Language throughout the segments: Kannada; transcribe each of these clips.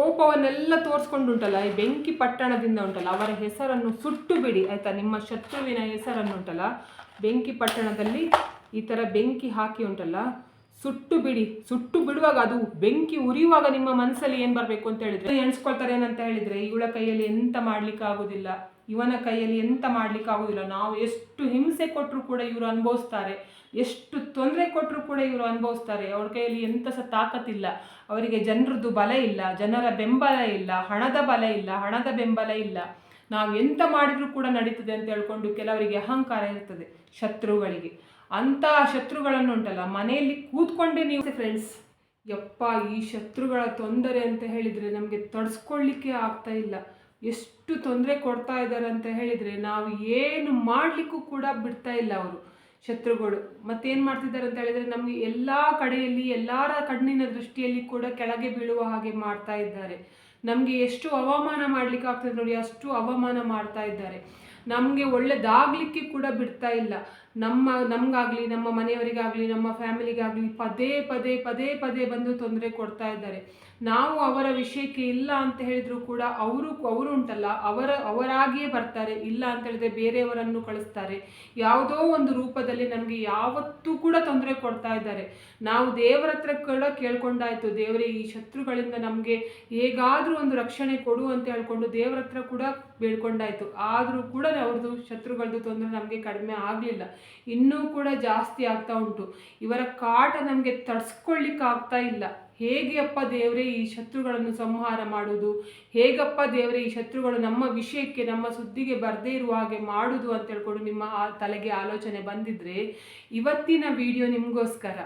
ಕೋಪವನ್ನೆಲ್ಲ ತೋರಿಸ್ಕೊಂಡುಂಟಲ್ಲ, ಈ ಬೆಂಕಿ ಪಟ್ಟಣದಿಂದ ಉಂಟಲ್ಲ, ಅವರ ಹೆಸರನ್ನು ಸುಟ್ಟು ಬಿಡಿ ಆಯಿತಾ? ನಿಮ್ಮ ಶತ್ರುವಿನ ಹೆಸರನ್ನು ಉಂಟಲ್ಲ, ಬೆಂಕಿ ಪಟ್ಟಣದಲ್ಲಿ ಈ ಥರ ಬೆಂಕಿ ಹಾಕಿ ಉಂಟಲ್ಲ ಸುಟ್ಟು ಬಿಡಿ ಸುಟ್ಟು ಬಿಡುವಾಗ ಅದು ಬೆಂಕಿ ಉರಿಯುವಾಗ ನಿಮ್ಮ ಮನಸ್ಸಲ್ಲಿ ಏನು ಬರಬೇಕು ಅಂತ ಹೇಳಿದ್ರೆ? ಎಣಿಸ್ಕೊಳ್ತಾರೆ ಏನಂತ ಹೇಳಿದ್ರೆ, ಇವಳ ಕೈಯಲ್ಲಿ ಎಂತ ಮಾಡ್ಲಿಕ್ಕೆ ಆಗೋದಿಲ್ಲ, ಇವನ ಕೈಯಲ್ಲಿ ಎಂತ ಮಾಡ್ಲಿಕ್ಕೆ ಆಗೋದಿಲ್ಲ, ನಾವು ಎಷ್ಟು ಹಿಂಸೆ ಕೊಟ್ಟರು ಕೂಡ ಇವರು ಅನುಭವಿಸ್ತಾರೆ. ಎಷ್ಟು ತೊಂದರೆ ಕೊಟ್ಟರು ಕೂಡ ಇವರು ಅನುಭವಿಸ್ತಾರೆ. ಅವ್ರ ಕೈಯಲ್ಲಿ ಎಂಥ ಸಹ ತಾಕತ್ತಿಲ್ಲ. ಅವರಿಗೆ ಜನರದ್ದು ಬಲ ಇಲ್ಲ, ಜನರ ಬೆಂಬಲ ಇಲ್ಲ, ಹಣದ ಬಲ ಇಲ್ಲ, ಹಣದ ಬೆಂಬಲ ಇಲ್ಲ. ನಾವು ಎಂತ ಮಾಡಿದ್ರು ಕೂಡ ನಡೀತದೆ ಅಂತ ಹೇಳ್ಕೊಂಡು ಕೆಲವರಿಗೆ ಅಹಂಕಾರ ಇರ್ತದೆ ಶತ್ರುಗಳಿಗೆ. ಅಂಥ ಶತ್ರುಗಳನ್ನು ಉಂಟಲ್ಲ, ಮನೆಯಲ್ಲಿ ಕೂತ್ಕೊಂಡೇ ನೀವು ಫ್ರೆಂಡ್ಸ್ ಯಪ್ಪ ಈ ಶತ್ರುಗಳ ತೊಂದರೆ ಅಂತ ಹೇಳಿದರೆ ನಮಗೆ ತಡ್ಸ್ಕೊಳ್ಳಿಕ್ಕೆ ಆಗ್ತಾ ಇಲ್ಲ. ಎಷ್ಟು ತೊಂದರೆ ಕೊಡ್ತಾ ಇದ್ದಾರೆ ಅಂತ ಹೇಳಿದರೆ ನಾವು ಏನು ಮಾಡಲಿಕ್ಕೂ ಕೂಡ ಬಿಡ್ತಾ ಇಲ್ಲ ಅವರು. ಶತ್ರುಗಳು. ಮತ್ತೇನು ಮಾಡ್ತಿದ್ದಾರೆ ಅಂತ ಹೇಳಿದರೆ ನಮಗೆ ಎಲ್ಲ ಕಡೆಯಲ್ಲಿ, ಎಲ್ಲರ ಕಣ್ಣಿನ ದೃಷ್ಟಿಯಲ್ಲಿ ಕೂಡ ಕೆಳಗೆ ಬೀಳುವ ಹಾಗೆ ಮಾಡ್ತಾ ಇದ್ದಾರೆ. ನಮಗೆ ಎಷ್ಟು ಅವಮಾನ ಮಾಡ್ಲಿಕ್ಕೆ ಆಗ್ತದೆ ನೋಡಿ, ಅಷ್ಟು ಅವಮಾನ ಮಾಡ್ತಾ ಇದ್ದಾರೆ. ನಮಗೆ ಒಳ್ಳೆದಾಗಲಿಕ್ಕೆ ಕೂಡ ಬಿಡ್ತಾ ಇಲ್ಲ. ನಮ್ಮ, ನಮಗಾಗಲಿ, ನಮ್ಮ ಮನೆಯವರಿಗಾಗಲಿ, ನಮ್ಮ ಫ್ಯಾಮಿಲಿಗಾಗಲಿ ಪದೇ ಪದೇ ಪದೇ ಪದೇ ಬಂದು ತೊಂದರೆ ಕೊಡ್ತಾ ಇದ್ದಾರೆ. ನಾವು ಅವರ ವಿಷಯಕ್ಕೆ ಇಲ್ಲ ಅಂತ ಹೇಳಿದ್ರು ಕೂಡ ಅವರು ಅವರು ಉಂಟಲ್ಲ, ಅವರ, ಅವರಾಗಿಯೇ ಬರ್ತಾರೆ, ಇಲ್ಲ ಅಂತ ಹೇಳಿದ್ರೆ ಬೇರೆಯವರನ್ನು ಕಳಿಸ್ತಾರೆ. ಯಾವುದೋ ಒಂದು ರೂಪದಲ್ಲಿ ನಮಗೆ ಯಾವತ್ತೂ ಕೂಡ ತೊಂದರೆ ಕೊಡ್ತಾ ಇದ್ದಾರೆ. ನಾವು ದೇವರ ಹತ್ರ ಕೂಡ ಕೇಳ್ಕೊಂಡಾಯ್ತು, ದೇವರೇ ಈ ಶತ್ರುಗಳಿಂದ ನಮಗೆ ಹೇಗಾದರೂ ಒಂದು ರಕ್ಷಣೆ ಕೊಡು ಅಂತ ಹೇಳ್ಕೊಂಡು ದೇವರ ಹತ್ರ ಕೂಡ ಬೇಡ್ಕೊಂಡಾಯ್ತು. ಆದರೂ ಕೂಡ ಅವ್ರದ್ದು ಶತ್ರುಗಳದ್ದು ತೊಂದರೆ ನಮಗೆ ಕಡಿಮೆ ಆಗಲಿಲ್ಲ. ಇನ್ನೂ ಕೂಡ ಜಾಸ್ತಿ ಆಗ್ತಾ ಉಂಟು. ಇವರ ಕಾಟ ನಮಗೆ ತಡ್ಸ್ಕೊಳ್ಳಿಕ್ಕಾಗ್ತಾ ಇಲ್ಲ. ಹೇಗೆ ಅಪ್ಪ ದೇವರೇ ಈ ಶತ್ರುಗಳನ್ನು ಸಂಹಾರ ಮಾಡುವುದು ಹೇಗಪ್ಪ ದೇವರೇ ಈ ಶತ್ರುಗಳು ನಮ್ಮ ವಿಷಯಕ್ಕೆ, ನಮ್ಮ ಸುದ್ದಿಗೆ ಬರದೇ ಇರುವ ಹಾಗೆ ಮಾಡುವುದು ಅಂತ ಹೇಳ್ಕೊಂಡು ನಿಮ್ಮ ತಲೆಗೆ ಆಲೋಚನೆ ಬಂದಿದ್ರೆ ಇವತ್ತಿನ ವಿಡಿಯೋ ನಿಮಗೋಸ್ಕರ.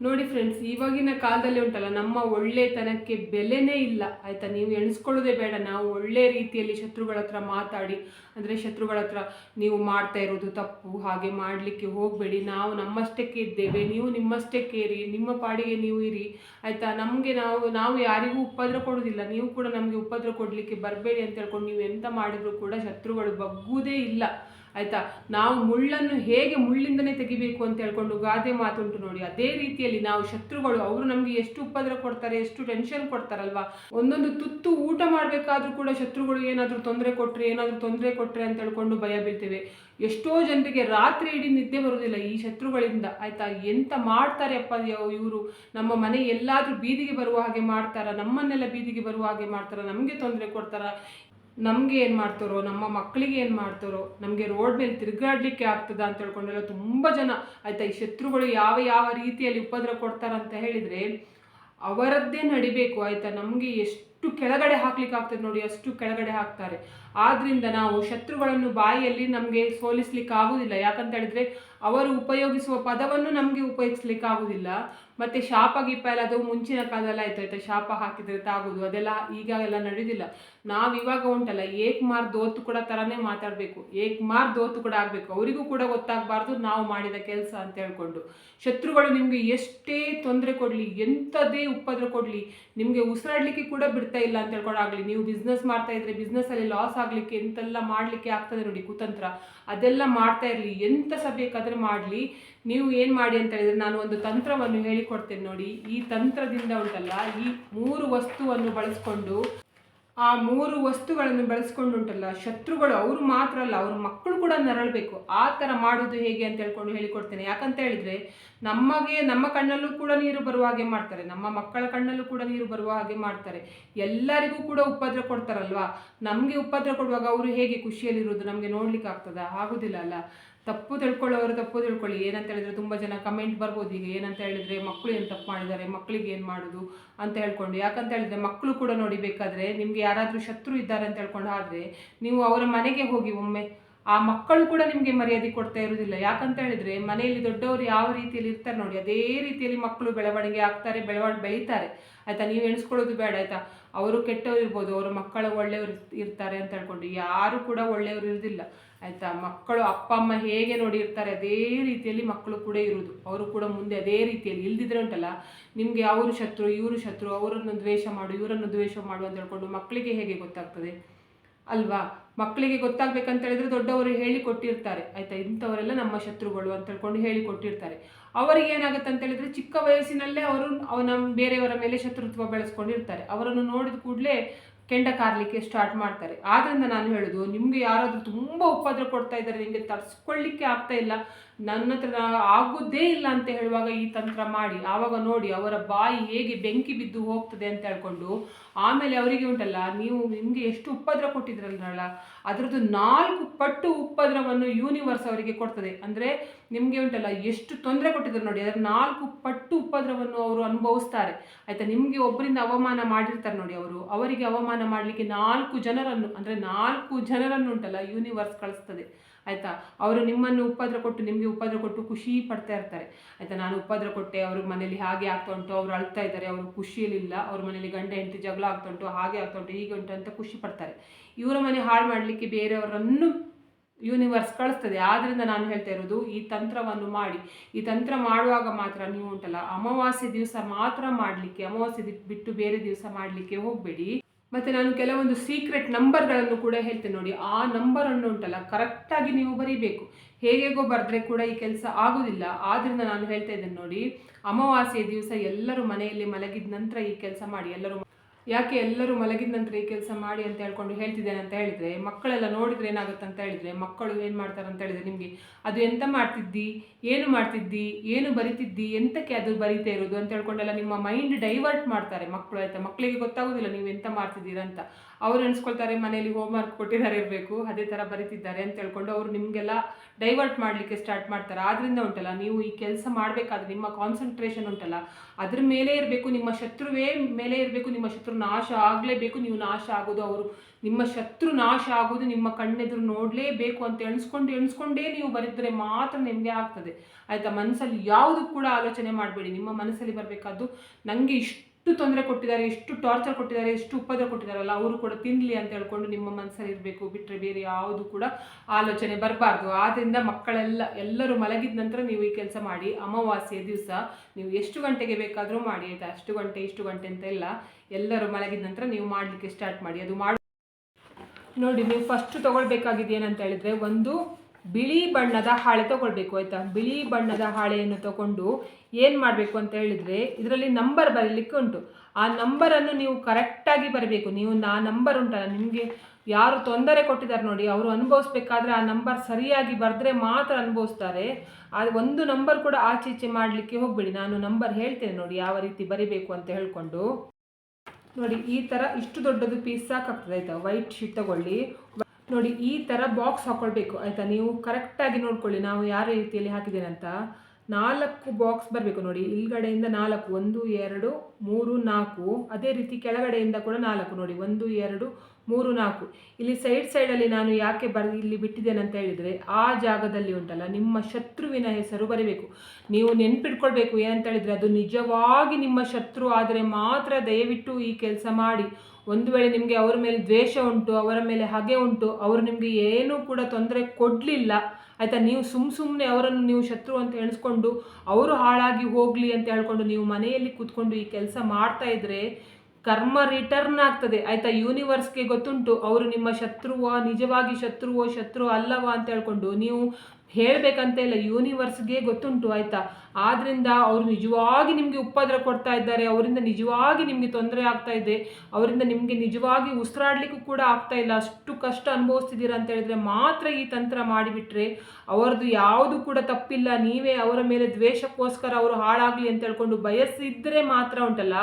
ನೋಡಿ ಫ್ರೆಂಡ್ಸ್ ಇವಾಗಿನ ಕಾಲದಲ್ಲಿ ಉಂಟಲ್ಲ, ನಮ್ಮ ಒಳ್ಳೆತನಕ್ಕೆ ಬೆಲೆನೇ ಇಲ್ಲ. ಆಯ್ತಾ? ನೀವು ಎಣಿಸ್ಕೊಳ್ಳೋದೇ ಬೇಡ. ನಾವು ಒಳ್ಳೆ ರೀತಿಯಲ್ಲಿ ಶತ್ರುಗಳ ಹತ್ರ ಮಾತಾಡಿ, ಅಂದರೆ ಶತ್ರುಗಳ ಹತ್ರ ನೀವು ಮಾಡ್ತಾ ಇರೋದು ತಪ್ಪು, ಹಾಗೆ ಮಾಡಲಿಕ್ಕೆ ಹೋಗಬೇಡಿ. ನಾವು ನಮ್ಮಷ್ಟಕ್ಕೆ ಇದ್ದೇವೆ. ನೀವು ನಿಮ್ಮಷ್ಟಕ್ಕೆ ಇರಿ ನಿಮ್ಮ ಪಾಡಿಗೆ ನೀವು ಇರಿ. ಆಯಿತಾ? ನಮಗೆ ನಾವು ನಾವು ಯಾರಿಗೂ ಉಪದ್ರ ಕೊಡೋದಿಲ್ಲ ನೀವು ಕೂಡ ನಮಗೆ ಉಪದ್ರ ಕೊಡಲಿಕ್ಕೆ ಬರಬೇಡಿ ಅಂತ ಹೇಳ್ಕೊಂಡು ನೀವು ಎಂತ ಮಾಡಿದರೂ ಕೂಡ ಶತ್ರುಗಳು ಬಗ್ಗುವುದೇ ಇಲ್ಲ. ಆಯ್ತಾ? ನಾವು ಮುಳ್ಳನ್ನು ಹೇಗೆ ಮುಳ್ಳಿಂದನೇ ತೆಗಿಬೇಕು ಅಂತ ಹೇಳ್ಕೊಂಡು ಗಾದೆ ಮಾತುಂಟು ನೋಡಿ. ಅದೇ ರೀತಿಯಲ್ಲಿ ನಾವು ಶತ್ರುಗಳು, ಅವರು ನಮಗೆ ಎಷ್ಟು ಉಪದ್ರ ಕೊಡ್ತಾರೆ, ಎಷ್ಟು ಟೆನ್ಷನ್ ಕೊಡ್ತಾರಲ್ವಾ? ಒಂದೊಂದು ತುತ್ತು ಊಟ ಮಾಡಬೇಕಾದ್ರೂ ಕೂಡ ಶತ್ರುಗಳು ಏನಾದರೂ ತೊಂದರೆ ಕೊಟ್ಟರೆ ಏನಾದರೂ ತೊಂದರೆ ಕೊಟ್ಟರೆ ಅಂತ ಹೇಳ್ಕೊಂಡು ಭಯ ಬೀಳ್ತೇವೆ. ಎಷ್ಟೋ ಜನರಿಗೆ ರಾತ್ರಿ ಇಡೀ ನಿದ್ದೆ ಬರೋದಿಲ್ಲ ಈ ಶತ್ರುಗಳಿಂದ. ಆಯಿತಾ? ಎಂತ ಮಾಡ್ತಾರೆ ಅಪ್ಪ ಇವರು? ನಮ್ಮ ಮನೆ ಎಲ್ಲಾದರೂ ಬೀದಿಗೆ ಬರುವ ಹಾಗೆ ಮಾಡ್ತಾರ? ನಮ್ಮನ್ನೆಲ್ಲ ಬೀದಿಗೆ ಬರುವ ಹಾಗೆ ಮಾಡ್ತಾರ? ನಮಗೆ ತೊಂದರೆ ಕೊಡ್ತಾರ? ನಮಗೆ ಏನು ಮಾಡ್ತಾರೋ, ನಮ್ಮ ಮಕ್ಕಳಿಗೆ ಏನು ಮಾಡ್ತಾರೋ, ನಮಗೆ ರೋಡ್ ಮೇಲೆ ತಿರುಗಾಡಲಿಕ್ಕೆ ಆಗ್ತದ ಅಂತ ಹೇಳ್ಕೊಂಡೆಲ್ಲ ತುಂಬ ಜನ. ಆಯ್ತಾ, ಈ ಶತ್ರುಗಳು ಯಾವ ಯಾವ ರೀತಿಯಲ್ಲಿ ಉಪದ್ರ ಕೊಡ್ತಾರಂತ ಹೇಳಿದರೆ, ಅವರದ್ದೇ ನಡಿಬೇಕು. ಆಯ್ತಾ, ನಮಗೆ ಎಷ್ಟು ಕೆಳಗಡೆ ಹಾಕ್ಲಿಕ್ಕೆ ಆಗ್ತದೆ ನೋಡಿ, ಅಷ್ಟು ಕೆಳಗಡೆ ಹಾಕ್ತಾರೆ. ಆದ್ರಿಂದ ನಾವು ಶತ್ರುಗಳನ್ನು ಬಾಯಿಯಲ್ಲಿ ನಮಗೆ ಸೋಲಿಸ್ಲಿಕ್ಕೆ ಆಗುದಿಲ್ಲ ಯಾಕಂತ ಹೇಳಿದ್ರೆ ಅವರು ಉಪಯೋಗಿಸುವ ಪದವನ್ನು ನಮಗೆ ಉಪಯೋಗಿಸ್ಲಿಕ್ಕೆ ಆಗುದಿಲ್ಲ ಮತ್ತೆ ಶಾಪ ಗೀಪ ಎಲ್ಲ ಅದು ಮುಂಚಿನ ಕಾಲದಲ್ಲಿ ಆಯ್ತು, ಆಯ್ತಾ? ಶಾಪ ಹಾಕಿದ್ರೆ ತಾಗುದು ಅದೆಲ್ಲ ಈಗ ಎಲ್ಲ ನಡೆಯೋದಿಲ್ಲ ನಾವು ಇವಾಗ ಉಂಟಲ್ಲ, ಏಕ್ ಮಾರ್ ದೋತು ಕೂಡ ತರನೇ ಮಾತಾಡಬೇಕು. ಏಕ್ ಮಾರ್ ದೋತು ಕೂಡ ಆಗಬೇಕು. ಅವರಿಗೂ ಕೂಡ ಗೊತ್ತಾಗಬಾರ್ದು ನಾವು ಮಾಡಿದ ಕೆಲಸ ಅಂತ ಹೇಳ್ಕೊಂಡು. ಶತ್ರುಗಳು ನಿಮಗೆ ಎಷ್ಟೇ ತೊಂದರೆ ಕೊಡಲಿ ಎಂಥದೇ ಉಪದ್ರ ಕೊಡ್ಲಿ, ನಿಮಗೆ ಉಸಿರಾಡ್ಲಿಕ್ಕೆ ಕೂಡ ಬಿಡ್ತಾ ಇಲ್ಲ ಅಂತ ಹೇಳ್ಕೊಂಡು ಆಗಲಿ. ನೀವು ಬಿಸ್ನೆಸ್ ಮಾಡ್ತಾ ಇದ್ರೆ ಬಿಸ್ನೆಸ್ಸಲ್ಲಿ ಲಾಸ್ ಆಗಲಿಕ್ಕೆ, ಎಂತೆಲ್ಲ ಮಾಡಲಿಕ್ಕೆ ಆಗ್ತದೆ ನೋಡಿ ಕುತಂತ್ರ. ಅದೆಲ್ಲ ಮಾಡ್ತಾ ಇರಲಿ, ಎಂತ ಸಹ ಬೇಕಾದರೆ ಮಾಡಲಿ. ನೀವು ಏನು ಮಾಡಿ ಅಂತ ಹೇಳಿದ್ರೆ ನಾನು ಒಂದು ತಂತ್ರವನ್ನು ಹೇಳಿಕೊಡ್ತೇನೆ ನೋಡಿ. ಈ ತಂತ್ರದಿಂದ ಉಂಟಲ್ಲ, ಈ ಮೂರು ವಸ್ತುವನ್ನು ಬಳಸ್ಕೊಂಡು ಆ ಮೂರು ವಸ್ತುಗಳನ್ನು ಬಳಸ್ಕೊಂಡುಂಟಲ್ಲ, ಶತ್ರುಗಳು ಅವರು ಮಾತ್ರ ಅಲ್ಲ, ಅವ್ರ ಮಕ್ಕಳು ಕೂಡ ನರಳಬೇಕು. ಆ ಥರ ಮಾಡೋದು ಹೇಗೆ ಅಂತ ಹೇಳ್ಕೊಂಡು ಹೇಳಿಕೊಡ್ತೇನೆ. ಯಾಕಂತ ಹೇಳಿದ್ರೆ, ನಮಗೆ, ನಮ್ಮ ಕಣ್ಣಲ್ಲೂ ಕೂಡ ನೀರು ಬರುವ ಹಾಗೆ ಮಾಡ್ತಾರೆ. ನಮ್ಮ ಮಕ್ಕಳ ಕಣ್ಣಲ್ಲೂ ಕೂಡ ನೀರು ಬರುವ ಹಾಗೆ ಮಾಡ್ತಾರೆ. ಎಲ್ಲರಿಗೂ ಕೂಡ ಉಪದ್ರ ಕೊಡ್ತಾರಲ್ವಾ? ನಮಗೆ ಉಪದ್ರ ಕೊಡುವಾಗ ಅವರು ಹೇಗೆ ಖುಷಿಯಲ್ಲಿರೋದು ನಮಗೆ ನೋಡ್ಲಿಕ್ಕೆ ಆಗ್ತದ ಆಗುದಿಲ್ಲ ಅಲ್ಲ. ತಪ್ಪು ತಿಳ್ಕೊಳ್ಳೋರು ತಪ್ಪು ತಿಳ್ಕೊಳ್ಳಿ. ಏನಂತ ಹೇಳಿದ್ರೆ ತುಂಬ ಜನ ಕಮೆಂಟ್ ಬರ್ಬೋದು. ಈಗ ಏನಂತ ಹೇಳಿದ್ರೆ ಮಕ್ಕಳು ಏನು ತಪ್ಪು ಮಾಡಿದ್ದಾರೆ? ಮಕ್ಕಳಿಗೆ ಏನು ಮಾಡೋದು ಅಂತ ಹೇಳ್ಕೊಂಡು. ಯಾಕಂತ ಹೇಳಿದ್ರೆ ಮಕ್ಕಳು ಕೂಡ ನೋಡಿ ನಿಮಗೆ ನಿಮ್ಗೆ ಯಾರಾದರೂ ಶತ್ರು ಇದ್ದಾರೆ ಅಂತ ಹೇಳ್ಕೊಂಡು. ಆದರೆ ನೀವು ಅವರ ಮನೆಗೆ ಹೋಗಿ ಒಮ್ಮೆ ಆ ಮಕ್ಕಳು ಕೂಡ ನಿಮಗೆ ಮರ್ಯಾದೆ ಕೊಡ್ತಾ ಇರೋದಿಲ್ಲ ಯಾಕಂತ ಹೇಳಿದ್ರೆ ಮನೆಯಲ್ಲಿ ದೊಡ್ಡವರು ಯಾವ ರೀತಿಯಲ್ಲಿ ಇರ್ತಾರೆ ನೋಡಿ, ಅದೇ ರೀತಿಯಲ್ಲಿ ಮಕ್ಕಳು ಬೆಳವಣಿಗೆ ಆಗ್ತಾರೆ ಬೆಳವಣಿಗೆ ಬೆಳೀತಾರೆ. ಆಯ್ತಾ, ನೀವು ಎಣಿಸ್ಕೊಳ್ಳೋದು ಬೇಡ, ಆಯ್ತಾ? ಅವರು ಕೆಟ್ಟವರು ಇರ್ಬೋದು, ಅವರ ಮಕ್ಕಳು ಒಳ್ಳೆಯವರು ಇರ್ತಾರೆ ಅಂತ ಹೇಳ್ಕೊಂಡು ಯಾರು ಕೂಡ ಒಳ್ಳೆಯವರು ಇರೋದಿಲ್ಲ ಆಯ್ತಾ, ಮಕ್ಕಳು ಅಪ್ಪ, ಅಮ್ಮ ಹೇಗೆ ನೋಡಿ ಇರ್ತಾರೆ, ಅದೇ ರೀತಿಯಲ್ಲಿ ಮಕ್ಕಳು ಕೂಡ ಇರುವುದು. ಅವರು ಕೂಡ ಮುಂದೆ ಅದೇ ರೀತಿಯಲ್ಲಿ ಇಲ್ದಿದ್ರೆ ಉಂಟಲ್ಲ, ನಿಮಗೆ ಅವರು ಶತ್ರು, ಇವರು ಶತ್ರು ಅವರನ್ನು ದ್ವೇಷ ಮಾಡು, ಇವರನ್ನು ದ್ವೇಷ ಮಾಡು ಅಂತ ಹೇಳ್ಕೊಂಡು ಮಕ್ಕಳಿಗೆ ಹೇಗೆ ಗೊತ್ತಾಗ್ತದೆ? ಅಲ್ವಾ? ಮಕ್ಕಳಿಗೆ ಗೊತ್ತಾಗಬೇಕಂತ ಹೇಳಿದ್ರೆ ದೊಡ್ಡವರು ಹೇಳಿ ಕೊಟ್ಟಿರ್ತಾರೆ ಆಯ್ತಾ? ಇಂಥವರೆಲ್ಲ ನಮ್ಮ ಶತ್ರುಗಳು ಅಂತ ಹೇಳ್ಕೊಂಡು ಹೇಳಿ ಕೊಟ್ಟಿರ್ತಾರೆ ಅವರಿಗೆ ಏನಾಗುತ್ತೆ ಅಂತ ಹೇಳಿದ್ರೆ ಚಿಕ್ಕ ವಯಸ್ಸಿನಲ್ಲೇ ಅವರು ನಮ್ಮ ಬೇರೆಯವರ ಮೇಲೆ ಶತ್ರುತ್ವ ಬೆಳೆಸ್ಕೊಂಡಿರ್ತಾರೆ. ಅವರನ್ನು ನೋಡಿದ ಕೂಡಲೇ ಕೆಂಡ ಕಾರ್ಲಿಕ್ಕೆ ಸ್ಟಾರ್ಟ್ ಮಾಡ್ತಾರೆ. ಆದ್ರಿಂದ ನಾನು ಹೇಳೋದು, ನಿಮಗೆ ಯಾರಾದರೂ ತುಂಬ ಉಪದ್ರ ಕೊಡ್ತಾ ಇದ್ದಾರೆ, ನಿಮಗೆ ತರಿಸ್ಕೊಳ್ಳಿಕ್ಕೆ ಆಗ್ತಾ ಇಲ್ಲ. ನನ್ನ ಹತ್ರ ಆಗುದೇ ಇಲ್ಲ ಅಂತ ಹೇಳುವಾಗ ಈ ತಂತ್ರ ಮಾಡಿ, ಆವಾಗ ನೋಡಿ ಅವರ ಬಾಯಿ ಹೇಗೆ ಬೆಂಕಿ ಬಿದ್ದು ಹೋಗ್ತದೆ ಅಂತ ಹೇಳ್ಕೊಂಡು ಆಮೇಲೆ ಅವರಿಗೆ ಉಂಟಲ್ಲ, ನೀವು ನಿಮಗೆ ಎಷ್ಟು ಉಪದ್ರ ಕೊಟ್ಟಿದ್ರಲ್ಲ ಅದರದ್ದು ನಾಲ್ಕು ಪಟ್ಟು ಉಪದ್ರವನ್ನು ಯೂನಿವರ್ಸ್ ಅವರಿಗೆ ಕೊಡ್ತದೆ. ಅಂದರೆ ನಿಮಗೆ ಉಂಟಲ್ಲ, ಎಷ್ಟು ತೊಂದರೆ ಕೊಟ್ಟಿದ್ರು ನೋಡಿ ಅದರ ನಾಲ್ಕು ಪಟ್ಟು ಉಪದ್ರವನ್ನು ಅವರು ಅನುಭವಿಸ್ತಾರೆ. ಆಯಿತಾ, ನಿಮಗೆ ಒಬ್ಬರಿಂದ ಅವಮಾನ ಮಾಡಿರ್ತಾರೆ ನೋಡಿ ಅವರು, ಅವರಿಗೆ ಅವಮಾನ ಮಾಡಲಿಕ್ಕೆ ನಾಲ್ಕು ಜನರನ್ನು, ಅಂದರೆ ನಾಲ್ಕು ಜನರನ್ನು ಉಂಟಲ್ಲ ಯೂನಿವರ್ಸ್ ಕಳಿಸ್ತದೆ. ಆಯ್ತಾ? ಅವರು ನಿಮ್ಮನ್ನು ಉಪದ್ರ ಕೊಟ್ಟು, ನಿಮಗೆ ಉಪದ್ರ ಕೊಟ್ಟು ಖುಷಿ ಪಡ್ತಾ ಇರ್ತಾರೆ. ಆಯಿತಾ? ನಾನು ಉಪದ್ರ ಕೊಟ್ಟೆ, ಅವ್ರ ಮನೇಲಿ ಹಾಗೆ ಆಗ್ತಾ ಉಂಟು, ಅವ್ರು ಅಳ್ತಾ ಇದ್ದಾರೆ, ಅವರು ಖುಷಿಯಲ್ಲಿಲ್ಲ, ಅವ್ರ ಮನೇಲಿ ಗಂಡ ಹೆಂಡತಿ ಜಗಳ ಆಗ್ತಾ ಉಂಟು, ಹಾಗೆ ಆಗ್ತಾ ಉಂಟು, ಹೀಗೆ ಉಂಟು ಅಂತ ಖುಷಿ ಪಡ್ತಾರೆ. ಇವರ ಮನೆ ಹಾಳು ಮಾಡಲಿಕ್ಕೆ ಬೇರೆಯವರನ್ನು ಯೂನಿವರ್ಸ್ ಕಳಿಸ್ತದೆ. ಆದ್ದರಿಂದ ನಾನು ಹೇಳ್ತಾ ಇರೋದು, ಈ ತಂತ್ರವನ್ನು ಮಾಡಿ. ಈ ತಂತ್ರ ಮಾಡುವಾಗ ಮಾತ್ರ ನೀವು ಉಂಟಲ್ಲ, ಅಮಾವಾಸ್ಯೆ ದಿವಸ ಮಾತ್ರ ಮಾಡಲಿಕ್ಕೆ, ಅಮಾವಾಸ್ಯೆ ಬಿಟ್ಟು ಬೇರೆ ದಿವಸ ಮಾಡಲಿಕ್ಕೆ ಹೋಗಬೇಡಿ. ಮತ್ತೆ ನಾನು ಕೆಲವೊಂದು ಸೀಕ್ರೆಟ್ ನಂಬರ್ಗಳನ್ನು ಕೂಡ ಹೇಳ್ತೇನೆ ನೋಡಿ. ಆ ನಂಬರನ್ನು ಉಂಟಲ್ಲ ಕರೆಕ್ಟಾಗಿ ನೀವು ಬರೀಬೇಕು. ಹೇಗೆಗೋ ಬರೆದ್ರೆ ಕೂಡ ಈ ಕೆಲಸ ಆಗೋದಿಲ್ಲ. ಆದ್ದರಿಂದ ನಾನು ಹೇಳ್ತಾ ಇದ್ದೇನೆ ನೋಡಿ, ಅಮಾವಾಸ್ಯೆ ದಿವಸ ಎಲ್ಲರೂ ಮನೆಯಲ್ಲಿ ಮಲಗಿದ ನಂತರ ಈ ಕೆಲಸ ಮಾಡಿ, ಎಲ್ಲರೂ ಯಾಕೆ ಎಲ್ಲರೂ ಮಲಗಿದ ನಂತರ ಈ ಕೆಲಸ ಮಾಡಿ ಅಂತ ಹೇಳ್ಕೊಂಡು ಹೇಳ್ತಿದ್ದೇನೆ ಅಂತ ಹೇಳಿದ್ರೆ, ಮಕ್ಕಳೆಲ್ಲ ನೋಡಿದ್ರೆ ಏನಾಗುತ್ತೆ ಅಂತ ಹೇಳಿದ್ರೆ, ಮಕ್ಕಳು ಏನು ಮಾಡ್ತಾರೆ ಅಂತ ಹೇಳಿದ್ರೆ ನಿಮಗೆ, ಅದು ಎಂತ ಮಾಡ್ತಿದ್ದಿ? ಏನು ಮಾಡ್ತಿದ್ದಿ? ಏನು ಬರಿತಿದ್ದಿ? ಎಂತಕ್ಕೆ ಅದು ಬರಿತಾ ಇರೋದು? ಅಂತ ಹೇಳ್ಕೊಂಡೆಲ್ಲ ನಿಮ್ಮ ಮೈಂಡ್ ಡೈವರ್ಟ್ ಮಾಡ್ತಾರೆ ಮಕ್ಕಳು, ಆಯ್ತಾ? ಮಕ್ಕಳಿಗೆ ಗೊತ್ತಾಗೋದಿಲ್ಲ ನೀವು ಎಂತ ಮಾಡ್ತಿದ್ದೀರಾ ಅಂತ. ಅವ್ರು ಅನ್ಸ್ಕೊಳ್ತಾರೆ ಮನೆಯಲ್ಲಿ ಹೋಮ್ವರ್ಕ್ ಕೊಟ್ಟಿದ್ದಾರೆ ಇರಬೇಕು, ಅದೇ ಥರ ಬರೀತಿದ್ದಾರೆ ಅಂತ ಹೇಳ್ಕೊಂಡು ಅವರು ನಿಮಗೆಲ್ಲ ಡೈವರ್ಟ್ ಮಾಡಲಿಕ್ಕೆ ಸ್ಟಾರ್ಟ್ ಮಾಡ್ತಾರೆ. ಆದ್ದರಿಂದ ಉಂಟಲ್ಲ, ನೀವು ಈ ಕೆಲಸ ಮಾಡಬೇಕಾದ್ರೆ ನಿಮ್ಮ ಕಾನ್ಸಂಟ್ರೇಷನ್ ಉಂಟಲ್ಲ, ಅದ್ರ ಮೇಲೆ ಇರಬೇಕು ನಿಮ್ಮ ಶತ್ರುವೇ ಮೇಲೆ ಇರಬೇಕು, ನಿಮ್ಮ ಶತ್ರು ನಾಶ ಆಗಲೇಬೇಕು, ನೀವು ನಾಶ ಆಗೋದು ಅವರು. ನಿಮ್ಮ ಶತ್ರು ನಾಶ ಆಗೋದು ನಿಮ್ಮ ಕಣ್ಣೆದುರು ನೋಡಲೇಬೇಕು ಅಂತ ಎಣಿಸ್ಕೊಂಡು, ಎಣಿಸ್ಕೊಂಡೇ ನೀವು ಬರೆದ್ರೆ ಮಾತ್ರ ನಿಮಗೆ ಆಗ್ತದೆ. ಆಯಿತಾ ಮನಸ್ಸಲ್ಲಿ ಯಾವುದು ಕೂಡ ಆಲೋಚನೆ ಮಾಡಬೇಡಿ. ನಿಮ್ಮ ಮನಸ್ಸಲ್ಲಿ ಬರಬೇಕಾದ್ದು ನನಗೆ ಇಷ್ಟು ತೊಂದರೆ ಕೊಟ್ಟಿದ್ದಾರೆ, ಎಷ್ಟು ಟಾರ್ಚರ್ ಕೊಟ್ಟಿದ್ದಾರೆ, ಎಷ್ಟು ಉಪದ್ರ ಕೊಟ್ಟಿದ್ದಾರಲ್ಲ, ಅವರು ಕೂಡ ತಿನ್ನಲಿ ಅಂತ ಹೇಳ್ಕೊಂಡು ನಿಮ್ಮ ಮನಸ್ಸಲ್ಲಿ ಇರಬೇಕು. ಬಿಟ್ಟರೆ ಬೇರೆ ಯಾವುದು ಕೂಡ ಆಲೋಚನೆ ಬರಬಾರ್ದು. ಆದ್ದರಿಂದ ಮಕ್ಕಳೆಲ್ಲ, ಎಲ್ಲರೂ ಮಲಗಿದ ನಂತರ ನೀವು ಈ ಕೆಲಸ ಮಾಡಿ. ಅಮಾವಾಸ್ಯೆ ದಿವಸ ನೀವು ಎಷ್ಟು ಗಂಟೆಗೆ ಬೇಕಾದರೂ ಮಾಡಿ, ಆಯಿತಾ? ಅಷ್ಟು ಗಂಟೆ, ಇಷ್ಟು ಗಂಟೆ ಅಂತ ಇಲ್ಲ. ಎಲ್ಲರೂ ಮಲಗಿದ ನಂತರ ನೀವು ಮಾಡಲಿಕ್ಕೆ ಸ್ಟಾರ್ಟ್ ಮಾಡಿ. ಅದು ಮಾಡಿ ನೋಡಿ, ನೀವು ಫಸ್ಟ್ ತೊಗೊಳ್ಬೇಕಾಗಿದ್ದು ಏನಂತ ಹೇಳಿದ್ರೆ, ಒಂದು ಬಿಳಿ ಬಣ್ಣದ ಹಾಳೆ ತಗೊಳ್ಬೇಕು, ಆಯ್ತಾ? ಬಿಳಿ ಬಣ್ಣದ ಹಾಳೆಯನ್ನು ತಗೊಂಡು ಏನು ಮಾಡಬೇಕು ಅಂತ ಹೇಳಿದರೆ, ಇದರಲ್ಲಿ ನಂಬರ್ ಬರೀಲಿಕ್ಕೆ ಉಂಟು. ಆ ನಂಬರನ್ನು ನೀವು ಕರೆಕ್ಟಾಗಿ ಬರಬೇಕು. ನೀವು ಆ ನಂಬರ್ ಉಂಟಲ್ಲ, ನಿಮಗೆ ಯಾರು ತೊಂದರೆ ಕೊಟ್ಟಿದ್ದಾರೆ ನೋಡಿ, ಅವರು ಅನುಭವಿಸ್ಬೇಕಾದ್ರೆ ಆ ನಂಬರ್ ಸರಿಯಾಗಿ ಬರೆದ್ರೆ ಮಾತ್ರ ಅನುಭವಿಸ್ತಾರೆ. ಅದು ಒಂದು ನಂಬರ್ ಕೂಡ ಆಚೆ ಈಚೆ ಮಾಡಲಿಕ್ಕೆ ಹೋಗಬೇಡಿ. ನಾನು ನಂಬರ್ ಹೇಳ್ತೇನೆ ನೋಡಿ, ಯಾವ ರೀತಿ ಬರಿಬೇಕು ಅಂತ ಹೇಳ್ಕೊಂಡು. ನೋಡಿ, ಈ ಥರ ಇಷ್ಟು ದೊಡ್ಡದು ಪೀಸ್ ಸಾಕಾಗ್ತದೆ, ಆಯಿತಾ? ವೈಟ್ ಶೀಟ್ ತಗೊಳ್ಳಿ. ನೋಡಿ, ಈ ಥರ ಬಾಕ್ಸ್ ಹಾಕ್ಕೊಳ್ಬೇಕು ಆಯಿತಾ? ನೀವು ಕರೆಕ್ಟಾಗಿ ನೋಡ್ಕೊಳ್ಳಿ, ನಾವು ಯಾವ ರೀತಿಯಲ್ಲಿ ಹಾಕಿದ್ದೇನೆ ನಾಲ್ಕು ಬಾಕ್ಸ್ ಬರಬೇಕು ನೋಡಿ, ಇಲ್ಗಡೆಯಿಂದ ನಾಲ್ಕು, ಒಂದು, ಎರಡು, ಮೂರು, ನಾಲ್ಕು. ಅದೇ ರೀತಿ ಕೆಳಗಡೆಯಿಂದ ಕೂಡ ನಾಲ್ಕು ನೋಡಿ, ಒಂದು, ಎರಡು, ಮೂರು, ನಾಲ್ಕು. ಇಲ್ಲಿ ಸೈಡ್ ಸೈಡಲ್ಲಿ ನಾನು ಯಾಕೆ ಬರ್, ಇಲ್ಲಿ ಬಿಟ್ಟಿದ್ದೇನೆ ಅಂತ ಹೇಳಿದರೆ, ಆ ಜಾಗದಲ್ಲಿ ಉಂಟಲ್ಲ, ನಿಮ್ಮ ಶತ್ರುವಿನ ಹೆಸರು ಬರಬೇಕು. ನೀವು ನೆನ್ಪಿಟ್ಕೊಳ್ಬೇಕು, ಏನಂತ ಹೇಳಿದರೆ, ಅದು ನಿಜವಾಗಿ ನಿಮ್ಮ ಶತ್ರು, ಆದರೆ ಮಾತ್ರ ದಯವಿಟ್ಟು ಈ ಕೆಲಸ ಮಾಡಿ. ಒಂದು ವೇಳೆ ನಿಮಗೆ ಅವರ ಮೇಲೆ ದ್ವೇಷ ಉಂಟು, ಅವರ ಮೇಲೆ ಹಗೆ ಉಂಟು, ಅವರು ನಿಮಗೆ ಏನೂ ಕೂಡ ತೊಂದರೆ ಕೊಡಲಿಲ್ಲ. ಆಯಿತಾ? ನೀವು ಸುಮ್ಮ ಸುಮ್ಮನೆ ಅವರನ್ನು ನೀವು ಶತ್ರು ಅಂತ ಎಣಿಸ್ಕೊಂಡು ಅವರು ಹಾಳಾಗಿ ಹೋಗಲಿ ಅಂತ ಹೇಳ್ಕೊಂಡು ನೀವು ಮನೆಯಲ್ಲಿ ಕೂತ್ಕೊಂಡು ಈ ಕೆಲಸ ಮಾಡ್ತಾ ಇದ್ದರೆ ಕರ್ಮ ರಿಟರ್ನ್ ಆಗ್ತದೆ. ಆಯಿತಾ? ಯೂನಿವರ್ಸ್ಗೆ ಗೊತ್ತುಂಟು, ಅವರು ನಿಮ್ಮ ಶತ್ರುವ, ನಿಜವಾಗಿ ಶತ್ರುವೋ, ಶತ್ರು ಅಲ್ಲವಾ ಅಂತ ಹೇಳ್ಕೊಂಡು ನೀವು ಹೇಳಬೇಕಂತ ಇಲ್ಲ ಯೂನಿವರ್ಸ್ಗೆ ಗೊತ್ತುಂಟು, ಆಯಿತಾ? ಆದ್ದರಿಂದ ಅವರು ನಿಜವಾಗಿ ನಿಮಗೆ ಉಪದ್ರ ಕೊಡ್ತಾ ಇದ್ದಾರೆ, ಅವರಿಂದ ನಿಜವಾಗಿ ನಿಮಗೆ ತೊಂದರೆ ಆಗ್ತಾ ಇದೆ, ಅವರಿಂದ ನಿಮಗೆ ನಿಜವಾಗಿ ಉಸಿರಾಡ್ಲಿಕ್ಕೂ ಕೂಡ ಆಗ್ತಾ ಇಲ್ಲ, ಅಷ್ಟು ಕಷ್ಟ ಅನುಭವಿಸ್ತಿದ್ದೀರಾ ಅಂತ ಹೇಳಿದ್ರೆ ಮಾತ್ರ ಈ ತಂತ್ರ ಮಾಡಿಬಿಟ್ರೆ ಅವರದ್ದು ಯಾವುದು ಕೂಡ ತಪ್ಪಿಲ್ಲ, ನೀವೇ ಅವರ ಮೇಲೆ ದ್ವೇಷಕ್ಕೋಸ್ಕರ ಅವರು ಹಾಳಾಗಲಿ ಅಂತ ಹೇಳ್ಕೊಂಡು ಬಯಸಿದ್ರೆ ಮಾತ್ರ ಉಂಟಲ್ಲ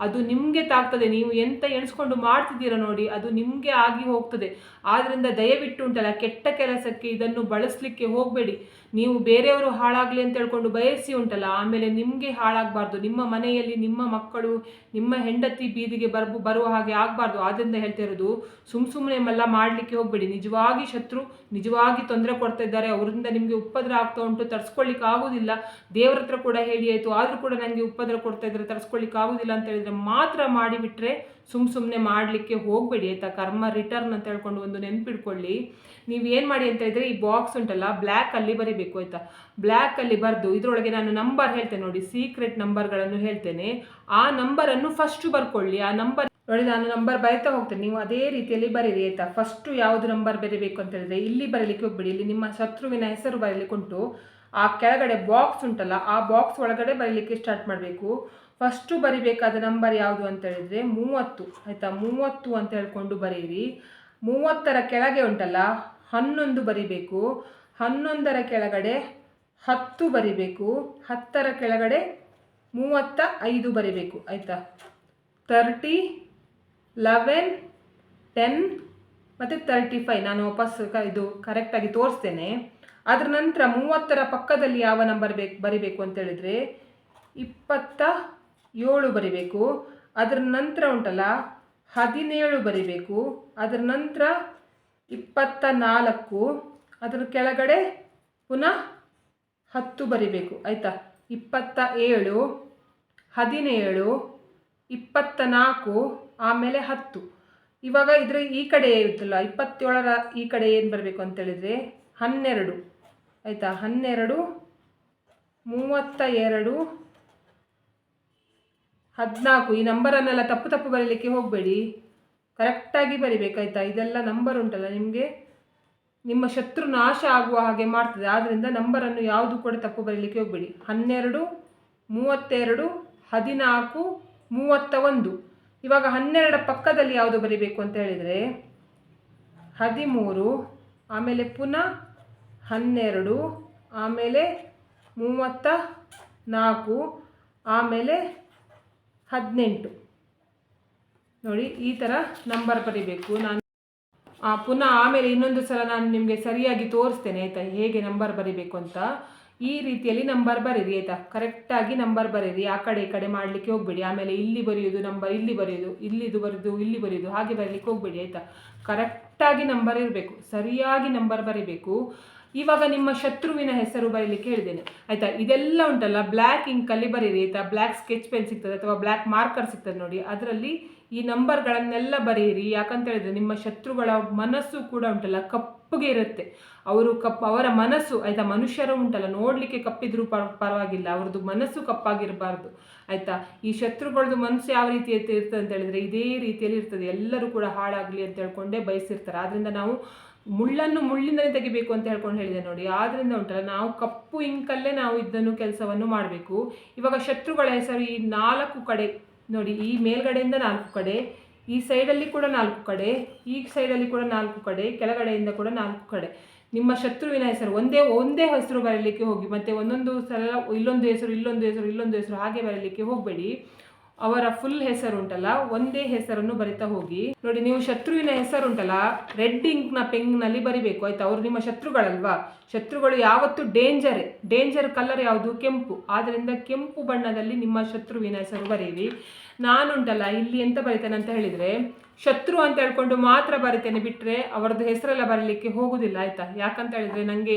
ಅದು ನಿಮಗೆ ತಾಗ್ತದೆ. ನೀವು ಎಂತ ಎಣಿಸ್ಕೊಂಡು ಮಾಡ್ತಿದ್ದೀರಾ ನೋಡಿ, ಅದು ನಿಮಗೆ ಆಗಿ ಹೋಗ್ತದೆ. ಆದ್ದರಿಂದ ದಯವಿಟ್ಟು ಉಂಟಲ್ಲ, ಕೆಟ್ಟ ಕೆಲಸಕ್ಕೆ ಇದನ್ನು ಬಳಸಲಿಕ್ಕೆ ಹೋಗಬೇಡಿ. ನೀವು ಬೇರೆಯವರು ಹಾಳಾಗಲಿ ಅಂತ ಹೇಳ್ಕೊಂಡು ಬಯಸಿ ಉಂಟಲ್ಲ, ಆಮೇಲೆ ನಿಮಗೆ ಹಾಳಾಗಬಾರ್ದು. ನಿಮ್ಮ ಮನೆಯಲ್ಲಿ ನಿಮ್ಮ ಮಕ್ಕಳು, ನಿಮ್ಮ ಹೆಂಡತಿ ಬೀದಿಗೆ ಬರ್ಬು, ಬರುವ ಹಾಗೆ ಆಗಬಾರ್ದು. ಆದ್ದರಿಂದ ಹೇಳ್ತಾ ಇರೋದು ಸುಮ್ಮ ಸುಮ್ಮನೆ ಎಲ್ಲ ಮಾಡಲಿಕ್ಕೆ ಹೋಗಬೇಡಿ. ನಿಜವಾಗಿ ಶತ್ರು ನಿಜವಾಗಿ ತೊಂದರೆ ಕೊಡ್ತಾ ಇದ್ದಾರೆ. ಅವರಿಂದ ನಿಮಗೆ ಉಪದ್ರ ಆಗ್ತಾ ಉಂಟು ತರಿಸ್ಕೊಳ್ಳಿಕ್ಕೆ ಆಗೋದಿಲ್ಲ. ದೇವ್ರ ಹತ್ರ ಕೂಡ ಹೇಳಿ ಆಯಿತು. ಆದರೂ ಕೂಡ ನನಗೆ ಉಪದ್ರ ಕೊಡ್ತಾ ಇದ್ದಾರೆ ತರಿಸ್ಕೊಳ್ಳಿಕ್ಕೆ ಆಗೋದಿಲ್ಲ ಅಂತ ಹೇಳಿದರೆ ಮಾತ್ರ ಮಾಡಿಬಿಟ್ರೆ ಸುಮ್ಮ ಸುಮ್ಮನೆ ಮಾಡಲಿಕ್ಕೆ ಹೋಗಬೇಡಿ ಆಯಿತಾ? ಕರ್ಮ ರಿಟರ್ನ್ ಅಂತ ಹೇಳ್ಕೊಂಡು ಒಂದು ನೆನ್ಪಿಡ್ಕೊಳ್ಳಿ. ನೀವು ಏನು ಮಾಡಿ ಅಂತ ಇದ್ರೆ ಈ ಬಾಕ್ಸ್ ಉಂಟಲ್ಲ ಬ್ಲ್ಯಾಕಲ್ಲಿ ಬರೀಬೇಕು ಆಯಿತಾ? ಬ್ಲ್ಯಾಕಲ್ಲಿ ಬರೆದು ಇದರೊಳಗೆ ನಾನು ನಂಬರ್ ಹೇಳ್ತೇನೆ ನೋಡಿ ಸೀಕ್ರೆಟ್ ನಂಬರ್ಗಳನ್ನು ಹೇಳ್ತೇನೆ. ಆ ನಂಬರನ್ನು ಫಸ್ಟು ಬರ್ಕೊಳ್ಳಿ. ಆ ನಂಬರ್ ನೋಡಿ ನಾನು ನಂಬರ್ ಬರೀತಾ ಹೋಗ್ತೇನೆ. ನೀವು ಅದೇ ರೀತಿಯಲ್ಲಿ ಬರೀರಿ ಆಯಿತಾ? ಫಸ್ಟು ಯಾವುದು ನಂಬರ್ ಬರೀಬೇಕು ಅಂತ ಹೇಳಿದ್ರೆ ಇಲ್ಲಿ ಬರೀಲಿಕ್ಕೆ ಹೋಗ್ಬೇಡಿ. ಇಲ್ಲಿ ನಿಮ್ಮ ಶತ್ರುವಿನ ಹೆಸರು ಬರೀಲಿಕ್ಕೆ ಉಂಟು. ಆ ಕೆಳಗಡೆ ಬಾಕ್ಸ್ ಉಂಟಲ್ಲ, ಆ ಬಾಕ್ಸ್ ಒಳಗಡೆ ಬರೀಲಿಕ್ಕೆ ಸ್ಟಾರ್ಟ್ ಮಾಡಬೇಕು. ಫಸ್ಟು ಬರಿಬೇಕಾದ ನಂಬರ್ ಯಾವುದು ಅಂತ ಹೇಳಿದರೆ ಮೂವತ್ತು. ಆಯಿತಾ? ಮೂವತ್ತು ಅಂತ ಹೇಳ್ಕೊಂಡು ಬರೀರಿ. ಮೂವತ್ತರ ಕೆಳಗೆ ಉಂಟಲ್ಲ, ಹನ್ನೊಂದು ಬರಿಬೇಕು. ಹನ್ನೊಂದರ ಕೆಳಗಡೆ ಹತ್ತು ಬರಿಬೇಕು. ಹತ್ತರ ಕೆಳಗಡೆ ಮೂವತ್ತ ಐದು ಬರಿಬೇಕು. ಆಯಿತಾ? ತರ್ಟಿ ಲೆವೆನ್ ಟೆನ್ ಮತ್ತು ತರ್ಟಿ ಫೈವ್ ನಾನು ವಾಪಸ್ ಇದು ಕರೆಕ್ಟಾಗಿ ತೋರಿಸ್ತೇನೆ. ಅದರ ನಂತರ ಮೂವತ್ತರ ಪಕ್ಕದಲ್ಲಿ ಯಾವ ನಂಬರ್ ಬೇಕು ಬರಿಬೇಕು ಅಂತ ಹೇಳಿದರೆ ಇಪ್ಪತ್ತ ಏಳು ಬರಿಬೇಕು, ಅದರ ನಂತರ ಉಂಟಲ್ಲ, ಹದಿನೇಳು ಬರಿಬೇಕು, ಅದರ ನಂತರ ಇಪ್ಪತ್ತ ನಾಲ್ಕು ಅದರ ಕೆಳಗಡೆ ಪುನಃ ಹತ್ತು ಬರಿಬೇಕು, ಆಯಿತಾ? ಇಪ್ಪತ್ತ ಏಳು ಹದಿನೇಳು ಇಪ್ಪತ್ತ ನಾಲ್ಕು ಆಮೇಲೆ ಹತ್ತು. ಇವಾಗ ಇದರ ಈ ಕಡೆ ಇರುತ್ತಲ್ಲ, ಇಪ್ಪತ್ತೇಳರ ಈ ಕಡೆ ಏನು ಬರಬೇಕು ಅಂತೇಳಿದರೆ ಹನ್ನೆರಡು. ಆಯಿತಾ? ಹನ್ನೆರಡು ಮೂವತ್ತ ಎರಡು ಹದಿನಾಲ್ಕು, ಈ ನಂಬರನ್ನೆಲ್ಲ ತಪ್ಪು ತಪ್ಪು ಬರೀಲಿಕ್ಕೆ ಹೋಗಬೇಡಿ. ಕರೆಕ್ಟಾಗಿ ಬರಿಬೇಕಾಯ್ತಾ ಇದೆಲ್ಲ ನಂಬರ್ ಉಂಟಲ್ಲ, ನಿಮಗೆ? ನಿಮ್ಮ ಶತ್ರು ನಾಶ ಆಗುವ ಹಾಗೆ ಮಾಡ್ತದೆ ಆದ್ದರಿಂದ ನಂಬರನ್ನು ಯಾವುದು ಕೂಡ ತಪ್ಪು ಬರೀಲಿಕ್ಕೆ ಹೋಗಬೇಡಿ. ಹನ್ನೆರಡು, ಮೂವತ್ತೆರಡು, ಹದಿನಾಲ್ಕು ಮೂವತ್ತ ಒಂದು ಇವಾಗ ಹನ್ನೆರಡರ ಪಕ್ಕದಲ್ಲಿ ಯಾವುದು ಬರಿಬೇಕು ಅಂತ ಹೇಳಿದರೆ, ಹದಿಮೂರು, ಆಮೇಲೆ ಪುನಃ ಹನ್ನೆರಡು, ಆಮೇಲೆ ಮೂವತ್ತ ನಾಲ್ಕು, ಆಮೇಲೆ ಹದಿನೆಂಟು. ನೋಡಿ, ಈ ಥರ ನಂಬರ್ ಬರಿಬೇಕು. ನಾನು ಪುನಃ ಆಮೇಲೆ ಇನ್ನೊಂದು ಸಲ ನಾನು ನಿಮಗೆ ಸರಿಯಾಗಿ ತೋರಿಸ್ತೇನೆ, ಆಯಿತಾ? ಹೇಗೆ ನಂಬರ್ ಬರಿಬೇಕು ಅಂತ. ಈ ರೀತಿಯಲ್ಲಿ ನಂಬರ್ ಬರೀರಿ, ಆಯಿತಾ? ಕರೆಕ್ಟಾಗಿ ನಂಬರ್ ಬರೀರಿ. ಆ ಕಡೆ ಈ ಕಡೆ ಮಾಡಲಿಕ್ಕೆ ಹೋಗಬೇಡಿ. ಆಮೇಲೆ ಇಲ್ಲಿ ಬರೆಯೋದು, ನಂಬರ್ ಇಲ್ಲಿ ಬರೆಯೋದು, ಇಲ್ಲಿದು ಬರೆದು, ಇಲ್ಲಿ ಬರೆಯೋದು, ಹಾಗೆ ಬರೀಲಿಕ್ಕೆ ಹೋಗಬೇಡಿ, ಆಯಿತಾ? ಕರೆಕ್ಟಾಗಿ ನಂಬರ್ ಇರಬೇಕು. ಸರಿಯಾಗಿ ನಂಬರ್ ಬರೀಬೇಕು. ಇವಾಗ ನಿಮ್ಮ ಶತ್ರುವಿನ ಹೆಸರು ಬರೀಲಿಕ್ಕೆ ಹೇಳಿದ್ದೇನೆ. ಆಯಿತಾ? ಇದೆಲ್ಲ ಉಂಟಲ್ಲ ಬ್ಲ್ಯಾಕ್ ಇಂಕಲ್ಲಿ ಬರೀರಿ, ಆಯಿತಾ? ಬ್ಲ್ಯಾಕ್ ಸ್ಕೆಚ್ ಪೆನ್ ಸಿಗ್ತದೆ ಅಥವಾ ಬ್ಲ್ಯಾಕ್ ಮಾರ್ಕರ್ ಸಿಗ್ತದೆ ನೋಡಿ. ಅದರಲ್ಲಿ ಈ ನಂಬರ್ಗಳನ್ನೆಲ್ಲ ಬರೆಯಿರಿ ಯಾಕಂತ ಹೇಳಿದ್ರೆ ನಿಮ್ಮ ಶತ್ರುಗಳ ಮನಸ್ಸು ಕೂಡ ಉಂಟಲ್ಲ, ಕಪ್ಪಗೆ ಇರುತ್ತೆ. ಅವರು ಕಪ್, ಅವರ ಮನಸ್ಸು, ಆಯಿತಾ? ಮನುಷ್ಯರು ಉಂಟಲ್ಲ, ನೋಡಲಿಕ್ಕೆ ಕಪ್ಪಿದ್ರೂ ಪರ, ಪರವಾಗಿಲ್ಲ. ಅವ್ರದ್ದು ಮನಸ್ಸು ಕಪ್ಪಾಗಿರಬಾರ್ದು, ಆಯಿತಾ? ಈ ಶತ್ರುಗಳದ್ದು ಮನಸ್ಸು ಯಾವ ರೀತಿ ಇರ್ತ- ಇರ್ತದೆ ಅಂತ ಹೇಳಿದ್ರೆ ಇದೇ ರೀತಿಯಲ್ಲಿ ಇರ್ತದೆ. ಎಲ್ಲರೂ ಕೂಡ ಹಾಳಾಗಲಿ ಅಂತ ಹೇಳ್ಕೊಂಡೇ ಬಯಸಿರ್ತಾರೆ. ಆದ್ದರಿಂದ ನಾವು ಮುಳ್ಳನ್ನು ಮುಳ್ಳಿಂದಲೇ ತೆಗಿಬೇಕು ಅಂತ ಹೇಳ್ಕೊಂಡು ಹೇಳಿದೆ ನೋಡಿ. ಆದ್ರಿಂದ ಉಂಟಲ್ಲ, ನಾವು ಕಪ್ಪು ಇಂಕಲ್ಲೇ ನಾವು ಇದನ್ನು ಕೆಲಸವನ್ನು ಮಾಡಬೇಕು. ಇವಾಗ ಶತ್ರುಗಳ ಹೆಸರು ಈ ನಾಲ್ಕು ಕಡೆ ನೋಡಿ, ಈ ಮೇಲ್ಗಡೆಯಿಂದ ನಾಲ್ಕು ಕಡೆ, ಈ ಸೈಡಲ್ಲಿ ಕೂಡ ನಾಲ್ಕು ಕಡೆ, ಈ ಸೈಡಲ್ಲಿ ಕೂಡ ನಾಲ್ಕು ಕಡೆ, ಕೆಳಗಡೆಯಿಂದ ಕೂಡ ನಾಲ್ಕು ಕಡೆ. ನಿಮ್ಮ ಶತ್ರುವಿನ ಹೆಸರು ಒಂದೇ ಒಂದೇ ಹೆಸರು ಬರಲಿಕ್ಕೆ ಹೋಗಿ, ಮತ್ತೆ ಒಂದೊಂದು ಸಲ ಇಲ್ಲೊಂದು ಹೆಸರು ಇಲ್ಲೊಂದು ಹೆಸರು ಇಲ್ಲೊಂದು ಹೆಸರು ಹಾಗೆ ಬರಲಿಕ್ಕೆ ಹೋಗಬೇಡಿ. ಅವರ ಫುಲ್ ಹೆಸರು ಉಂಟಲ್ಲ, ಒಂದೇ ಹೆಸರನ್ನು ಬರಿತಾ ಹೋಗಿ. ನೋಡಿ, ನೀವು ಶತ್ರುವಿನ ಹೆಸರು ಉಂಟಲ್ಲ ರೆಡ್ ಇಂಕ್ನ ಪೆನ್ನಲ್ಲಿ ಬರಿಬೇಕು, ಆಯ್ತಾ? ಅವರು ನಿಮ್ಮ ಶತ್ರುಗಳಲ್ವಾ? ಶತ್ರುಗಳು ಯಾವತ್ತು ಡೇಂಜರ್ ಡೇಂಜರ್ ಕಲರ್ ಯಾವುದು? ಕೆಂಪು. ಆದ್ದರಿಂದ ಕೆಂಪು ಬಣ್ಣದಲ್ಲಿ ನಿಮ್ಮ ಶತ್ರುವಿನ ಹೆಸರು ಬರೀರಿ. ನಾನುಂಟಲ್ಲ ಇಲ್ಲಿ ಎಂತ ಬರಿತೇನೆ ಅಂತ ಹೇಳಿದರೆ, ಶತ್ರು ಅಂತ ಹೇಳ್ಕೊಂಡು ಮಾತ್ರ ಬರಿತೇನೆ ಬಿಟ್ಟರೆ ಅವರದ್ದು ಹೆಸರೆಲ್ಲ ಬರಲಿಕ್ಕೆ ಹೋಗುದಿಲ್ಲ, ಆಯಿತಾ? ಯಾಕಂತ ಹೇಳಿದರೆ ನನಗೆ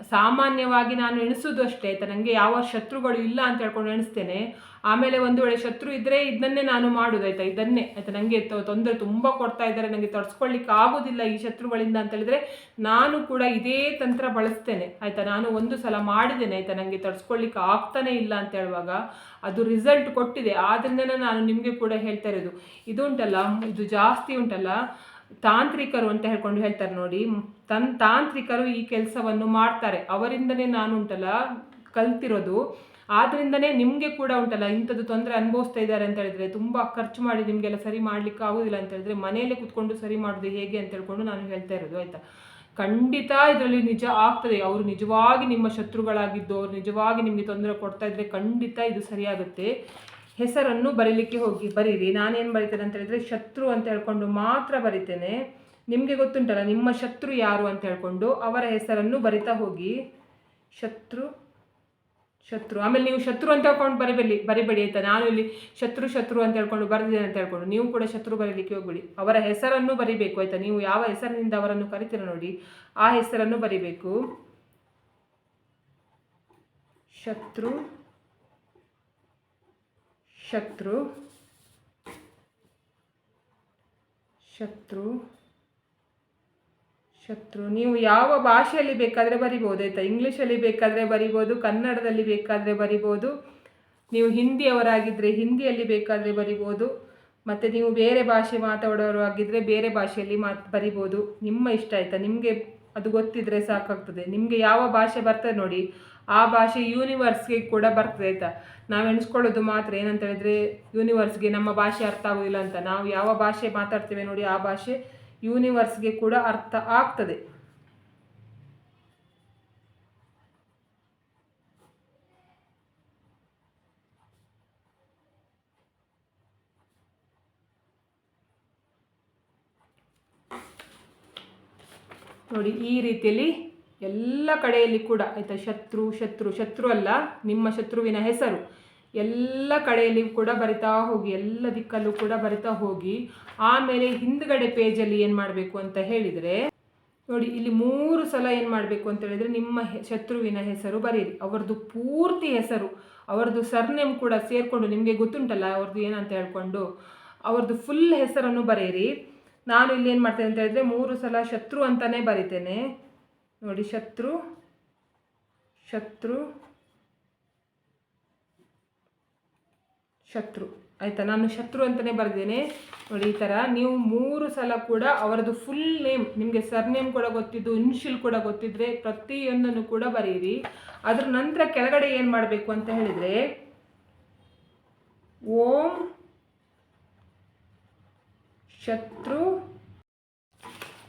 ಸಾಮಾನ್ಯವಾಗಿ ನಾನು ಎಣಿಸೋದು ಅಷ್ಟೇ, ಆಯ್ತಾ? ನನಗೆ ಯಾವ ಶತ್ರುಗಳು ಇಲ್ಲ ಅಂತ ಹೇಳ್ಕೊಂಡು ಎಣಿಸ್ತೇನೆ. ಆಮೇಲೆ ಒಂದು ವೇಳೆ ಶತ್ರು ಇದ್ದರೆ ಇದನ್ನೇ ನಾನು ಮಾಡೋದು, ಆಯಿತಾ? ಇದನ್ನೇ, ಆಯ್ತಾ? ನನಗೆ ತೊಂದರೆ ತುಂಬ ಕೊಡ್ತಾ ಇದ್ದಾರೆ ನನಗೆ ತಡ್ಸ್ಕೊಳ್ಳಿಕ್ಕೆ ಆಗೋದಿಲ್ಲ ಈ ಶತ್ರುಗಳಿಂದ ಅಂತ ಹೇಳಿದ್ರೆ ನಾನು ಕೂಡ ಇದೇ ತಂತ್ರ ಬಳಸ್ತೇನೆ, ಆಯಿತಾ? ನಾನು ಒಂದು ಸಲ ಮಾಡಿದ್ದೇನೆ, ಆಯಿತಾ? ನನಗೆ ತಡ್ಸ್ಕೊಳ್ಳಿಕ್ಕೆ ಆಗ್ತಾನೆ ಇಲ್ಲ ಅಂತ ಹೇಳುವಾಗ ಅದು ರಿಸಲ್ಟ್ ಕೊಟ್ಟಿದೆ. ಆದ್ರಿಂದನೇ ನಾನು ನಿಮಗೆ ಕೂಡ ಹೇಳ್ತಾ ಇರೋದು. ಇದು ಉಂಟಲ್ಲ, ಇದು ಜಾಸ್ತಿ ಉಂಟಲ್ಲ, ತಾಂತ್ರಿಕರು ಅಂತ ಹೇಳ್ಕೊಂಡು ಹೇಳ್ತಾರೆ ನೋಡಿ. ತನ್ ತಾಂತ್ರಿಕರು ಈ ಕೆಲಸವನ್ನು ಮಾಡ್ತಾರೆ. ಅವರಿಂದನೇ ನಾನು ಉಂಟಲ್ಲ ಕಲ್ತಿರೋದು. ಆದ್ರಿಂದನೇ ನಿಮಗೆ ಕೂಡ ಉಂಟಲ್ಲ, ಇಂಥದ್ದು ತೊಂದರೆ ಅನುಭವಿಸ್ತಾ ಇದ್ದಾರೆ ಅಂತ ಹೇಳಿದ್ರೆ, ತುಂಬ ಖರ್ಚು ಮಾಡಿ ನಿಮಗೆಲ್ಲ ಸರಿ ಮಾಡ್ಲಿಕ್ಕೆ ಆಗೋದಿಲ್ಲ ಅಂತ ಹೇಳಿದ್ರೆ, ಮನೆಯಲ್ಲೇ ಕುತ್ಕೊಂಡು ಸರಿ ಮಾಡೋದು ಹೇಗೆ ಅಂತ ಹೇಳ್ಕೊಂಡು ನಾನು ಹೇಳ್ತಾ ಇರೋದು, ಆಯ್ತಾ? ಖಂಡಿತ ಇದರಲ್ಲಿ ನಿಜ ಆಗ್ತದೆ. ಅವರು ನಿಜವಾಗಿ ನಿಮ್ಮ ಶತ್ರುಗಳಾಗಿದ್ದು, ಅವ್ರು ನಿಜವಾಗಿ ನಿಮಗೆ ತೊಂದರೆ ಕೊಡ್ತಾ ಇದ್ರೆ ಖಂಡಿತ ಇದು ಸರಿಯಾಗುತ್ತೆ. ಹೆಸರನ್ನು ಬರೀಲಿಕ್ಕೆ ಹೋಗಿ, ಬರೀರಿ. ನಾನೇನು ಬರಿತೇನೆ ಅಂತ ಹೇಳಿದ್ರೆ, ಶತ್ರು ಅಂತ ಹೇಳ್ಕೊಂಡು ಮಾತ್ರ ಬರಿತೇನೆ. ನಿಮಗೆ ಗೊತ್ತುಂಟಲ್ಲ, ನಿಮ್ಮ ಶತ್ರು ಯಾರು ಅಂತ ಹೇಳ್ಕೊಂಡು ಅವರ ಹೆಸರನ್ನು ಬರಿತಾ ಹೋಗಿ. ಶತ್ರು ಶತ್ರು. ಆಮೇಲೆ ನೀವು ಶತ್ರು ಅಂತ ಹೇಳ್ಕೊಂಡು ಬರಿಬೇಡಿ ಬರಿಬೇಡಿ ಆಯ್ತಾ? ನಾನು ಇಲ್ಲಿ ಶತ್ರು ಶತ್ರು ಅಂತ ಹೇಳ್ಕೊಂಡು ಬರೆದಿದ್ದೇನೆ ಅಂತ ಹೇಳ್ಕೊಂಡು ನೀವು ಕೂಡ ಶತ್ರು ಬರೀಲಿಕ್ಕೆ ಹೋಗ್ಬೇಡಿ. ಅವರ ಹೆಸರನ್ನು ಬರಿಬೇಕು ಆಯ್ತಾ? ನೀವು ಯಾವ ಹೆಸರಿನಿಂದ ಅವರನ್ನು ಕರಿತೀರ ನೋಡಿ, ಆ ಹೆಸರನ್ನು ಬರಿಬೇಕು. ಶತ್ರು ಶತ್ರು ಶತ್ರು ಶತ್ರು, ನೀವು ಯಾವ ಭಾಷೆಯಲ್ಲಿ ಬೇಕಾದರೆ ಬರಿಬೋದು, ಆಯಿತಾ? ಇಂಗ್ಲೀಷಲ್ಲಿ ಬೇಕಾದರೆ ಬರಿಬೋದು, ಕನ್ನಡದಲ್ಲಿ ಬೇಕಾದರೆ ಬರಿಬೋದು, ನೀವು ಹಿಂದಿಯವರಾಗಿದ್ದರೆ ಹಿಂದಿಯಲ್ಲಿ ಬೇಕಾದರೆ ಬರಿಬೋದು, ಮತ್ತು ನೀವು ಬೇರೆ ಭಾಷೆ ಮಾತಾಡೋರು ಆಗಿದ್ದರೆ ಬೇರೆ ಭಾಷೆಯಲ್ಲಿ ಮಾತು, ಬರಿಬೋದು. ನಿಮ್ಮ ಇಷ್ಟ, ಆಯಿತಾ? ನಿಮಗೆ ಅದು ಗೊತ್ತಿದ್ದರೆ ಸಾಕಾಗ್ತದೆ. ನಿಮಗೆ ಯಾವ ಭಾಷೆ ಬರ್ತದೆ ನೋಡಿ, ಆ ಭಾಷೆ ಯೂನಿವರ್ಸ್ಗೆ ಕೂಡ ಬರ್ತದೆ, ಆಯಿತಾ? ನಾವು ಎಣಿಸ್ಕೊಳ್ಳೋದು ಮಾತ್ರ ಏನಂತ ಹೇಳಿದರೆ ಯೂನಿವರ್ಸ್ಗೆ ನಮ್ಮ ಭಾಷೆ ಅರ್ಥ ಆಗೋದಿಲ್ಲ ಅಂತ. ನಾವು ಯಾವ ಭಾಷೆ ಮಾತಾಡ್ತೇವೆ ನೋಡಿ, ಆ ಭಾಷೆ ಯೂನಿವರ್ಸ್ಗೆ ಕೂಡ ಅರ್ಥ ಆಗ್ತದೆ. ನೋಡಿ, ಈ ರೀತಿಯಲ್ಲಿ ಎಲ್ಲ ಕಡೆಯಲ್ಲಿ ಕೂಡ ಆಯಿತಾ, ಶತ್ರು ಶತ್ರು ಶತ್ರು ಅಲ್ಲ, ನಿಮ್ಮ ಶತ್ರುವಿನ ಹೆಸರು. ಎಲ್ಲ ಕಡೆಯಲ್ಲಿ ಕೂಡ ಬರಿತಾ ಹೋಗಿ, ಎಲ್ಲ ದಿಕ್ಕಲ್ಲೂ ಕೂಡ ಬರಿತಾ ಹೋಗಿ, ಆಮೇಲೆ ಹಿಂದ್ಗಡೆ ಪೇಜಲ್ಲಿ ಏನು ಮಾಡಬೇಕು ಅಂತ ಹೇಳಿದರೆ, ನೋಡಿ ಇಲ್ಲಿ ಮೂರು ಸಲ ಏನು ಮಾಡಬೇಕು ಅಂತ ಹೇಳಿದರೆ ನಿಮ್ಮ ಶತ್ರುವಿನ ಹೆಸರು ಬರೀರಿ. ಅವರದ್ದು ಪೂರ್ತಿ ಹೆಸರು, ಅವರದ್ದು ಸರ್ನೇಮ್ ಕೂಡ ಸೇರಿಕೊಂಡು ನಿಮಗೆ ಗೊತ್ತುಂಟಲ್ಲ ಅವ್ರದ್ದು ಏನಂತ ಹೇಳ್ಕೊಂಡು, ಅವ್ರದ್ದು ಫುಲ್ ಹೆಸರನ್ನು ಬರೆಯಿರಿ ನಾನು ಇಲ್ಲಿ ಏನು ಮಾಡ್ತೇನೆ ಅಂತ ಹೇಳಿದರೆ ಮೂರು ಸಲ ಶತ್ರು ಅಂತಲೇ ಬರಿತೇನೆ. ನೋಡಿ, ಶತ್ರು ಶತ್ರು ಶತ್ರು. ಆಯಿತಾ? ನಾನು ಶತ್ರು ಅಂತಲೇ ಬರೆದೇನೆ. ನೋಡಿ, ಈ ಥರ ನೀವು ಮೂರು ಸಲ ಕೂಡ ಅವರದ್ದು ಫುಲ್ ನೇಮ್ ನಿಮಗೆ ಸರ್ನೇಮ್ ಕೂಡ ಗೊತ್ತಿದ್ದು ಇನ್ಶಿಲ್ ಕೂಡ ಗೊತ್ತಿದ್ರೆ ಪ್ರತಿಯೊಂದನ್ನು ಕೂಡ ಬರೆಯಿರಿ ಅದ್ರ ನಂತರ ಕೆಳಗಡೆ ಏನು ಮಾಡಬೇಕು ಅಂತ ಹೇಳಿದರೆ, ಓಂ ಶತ್ರು.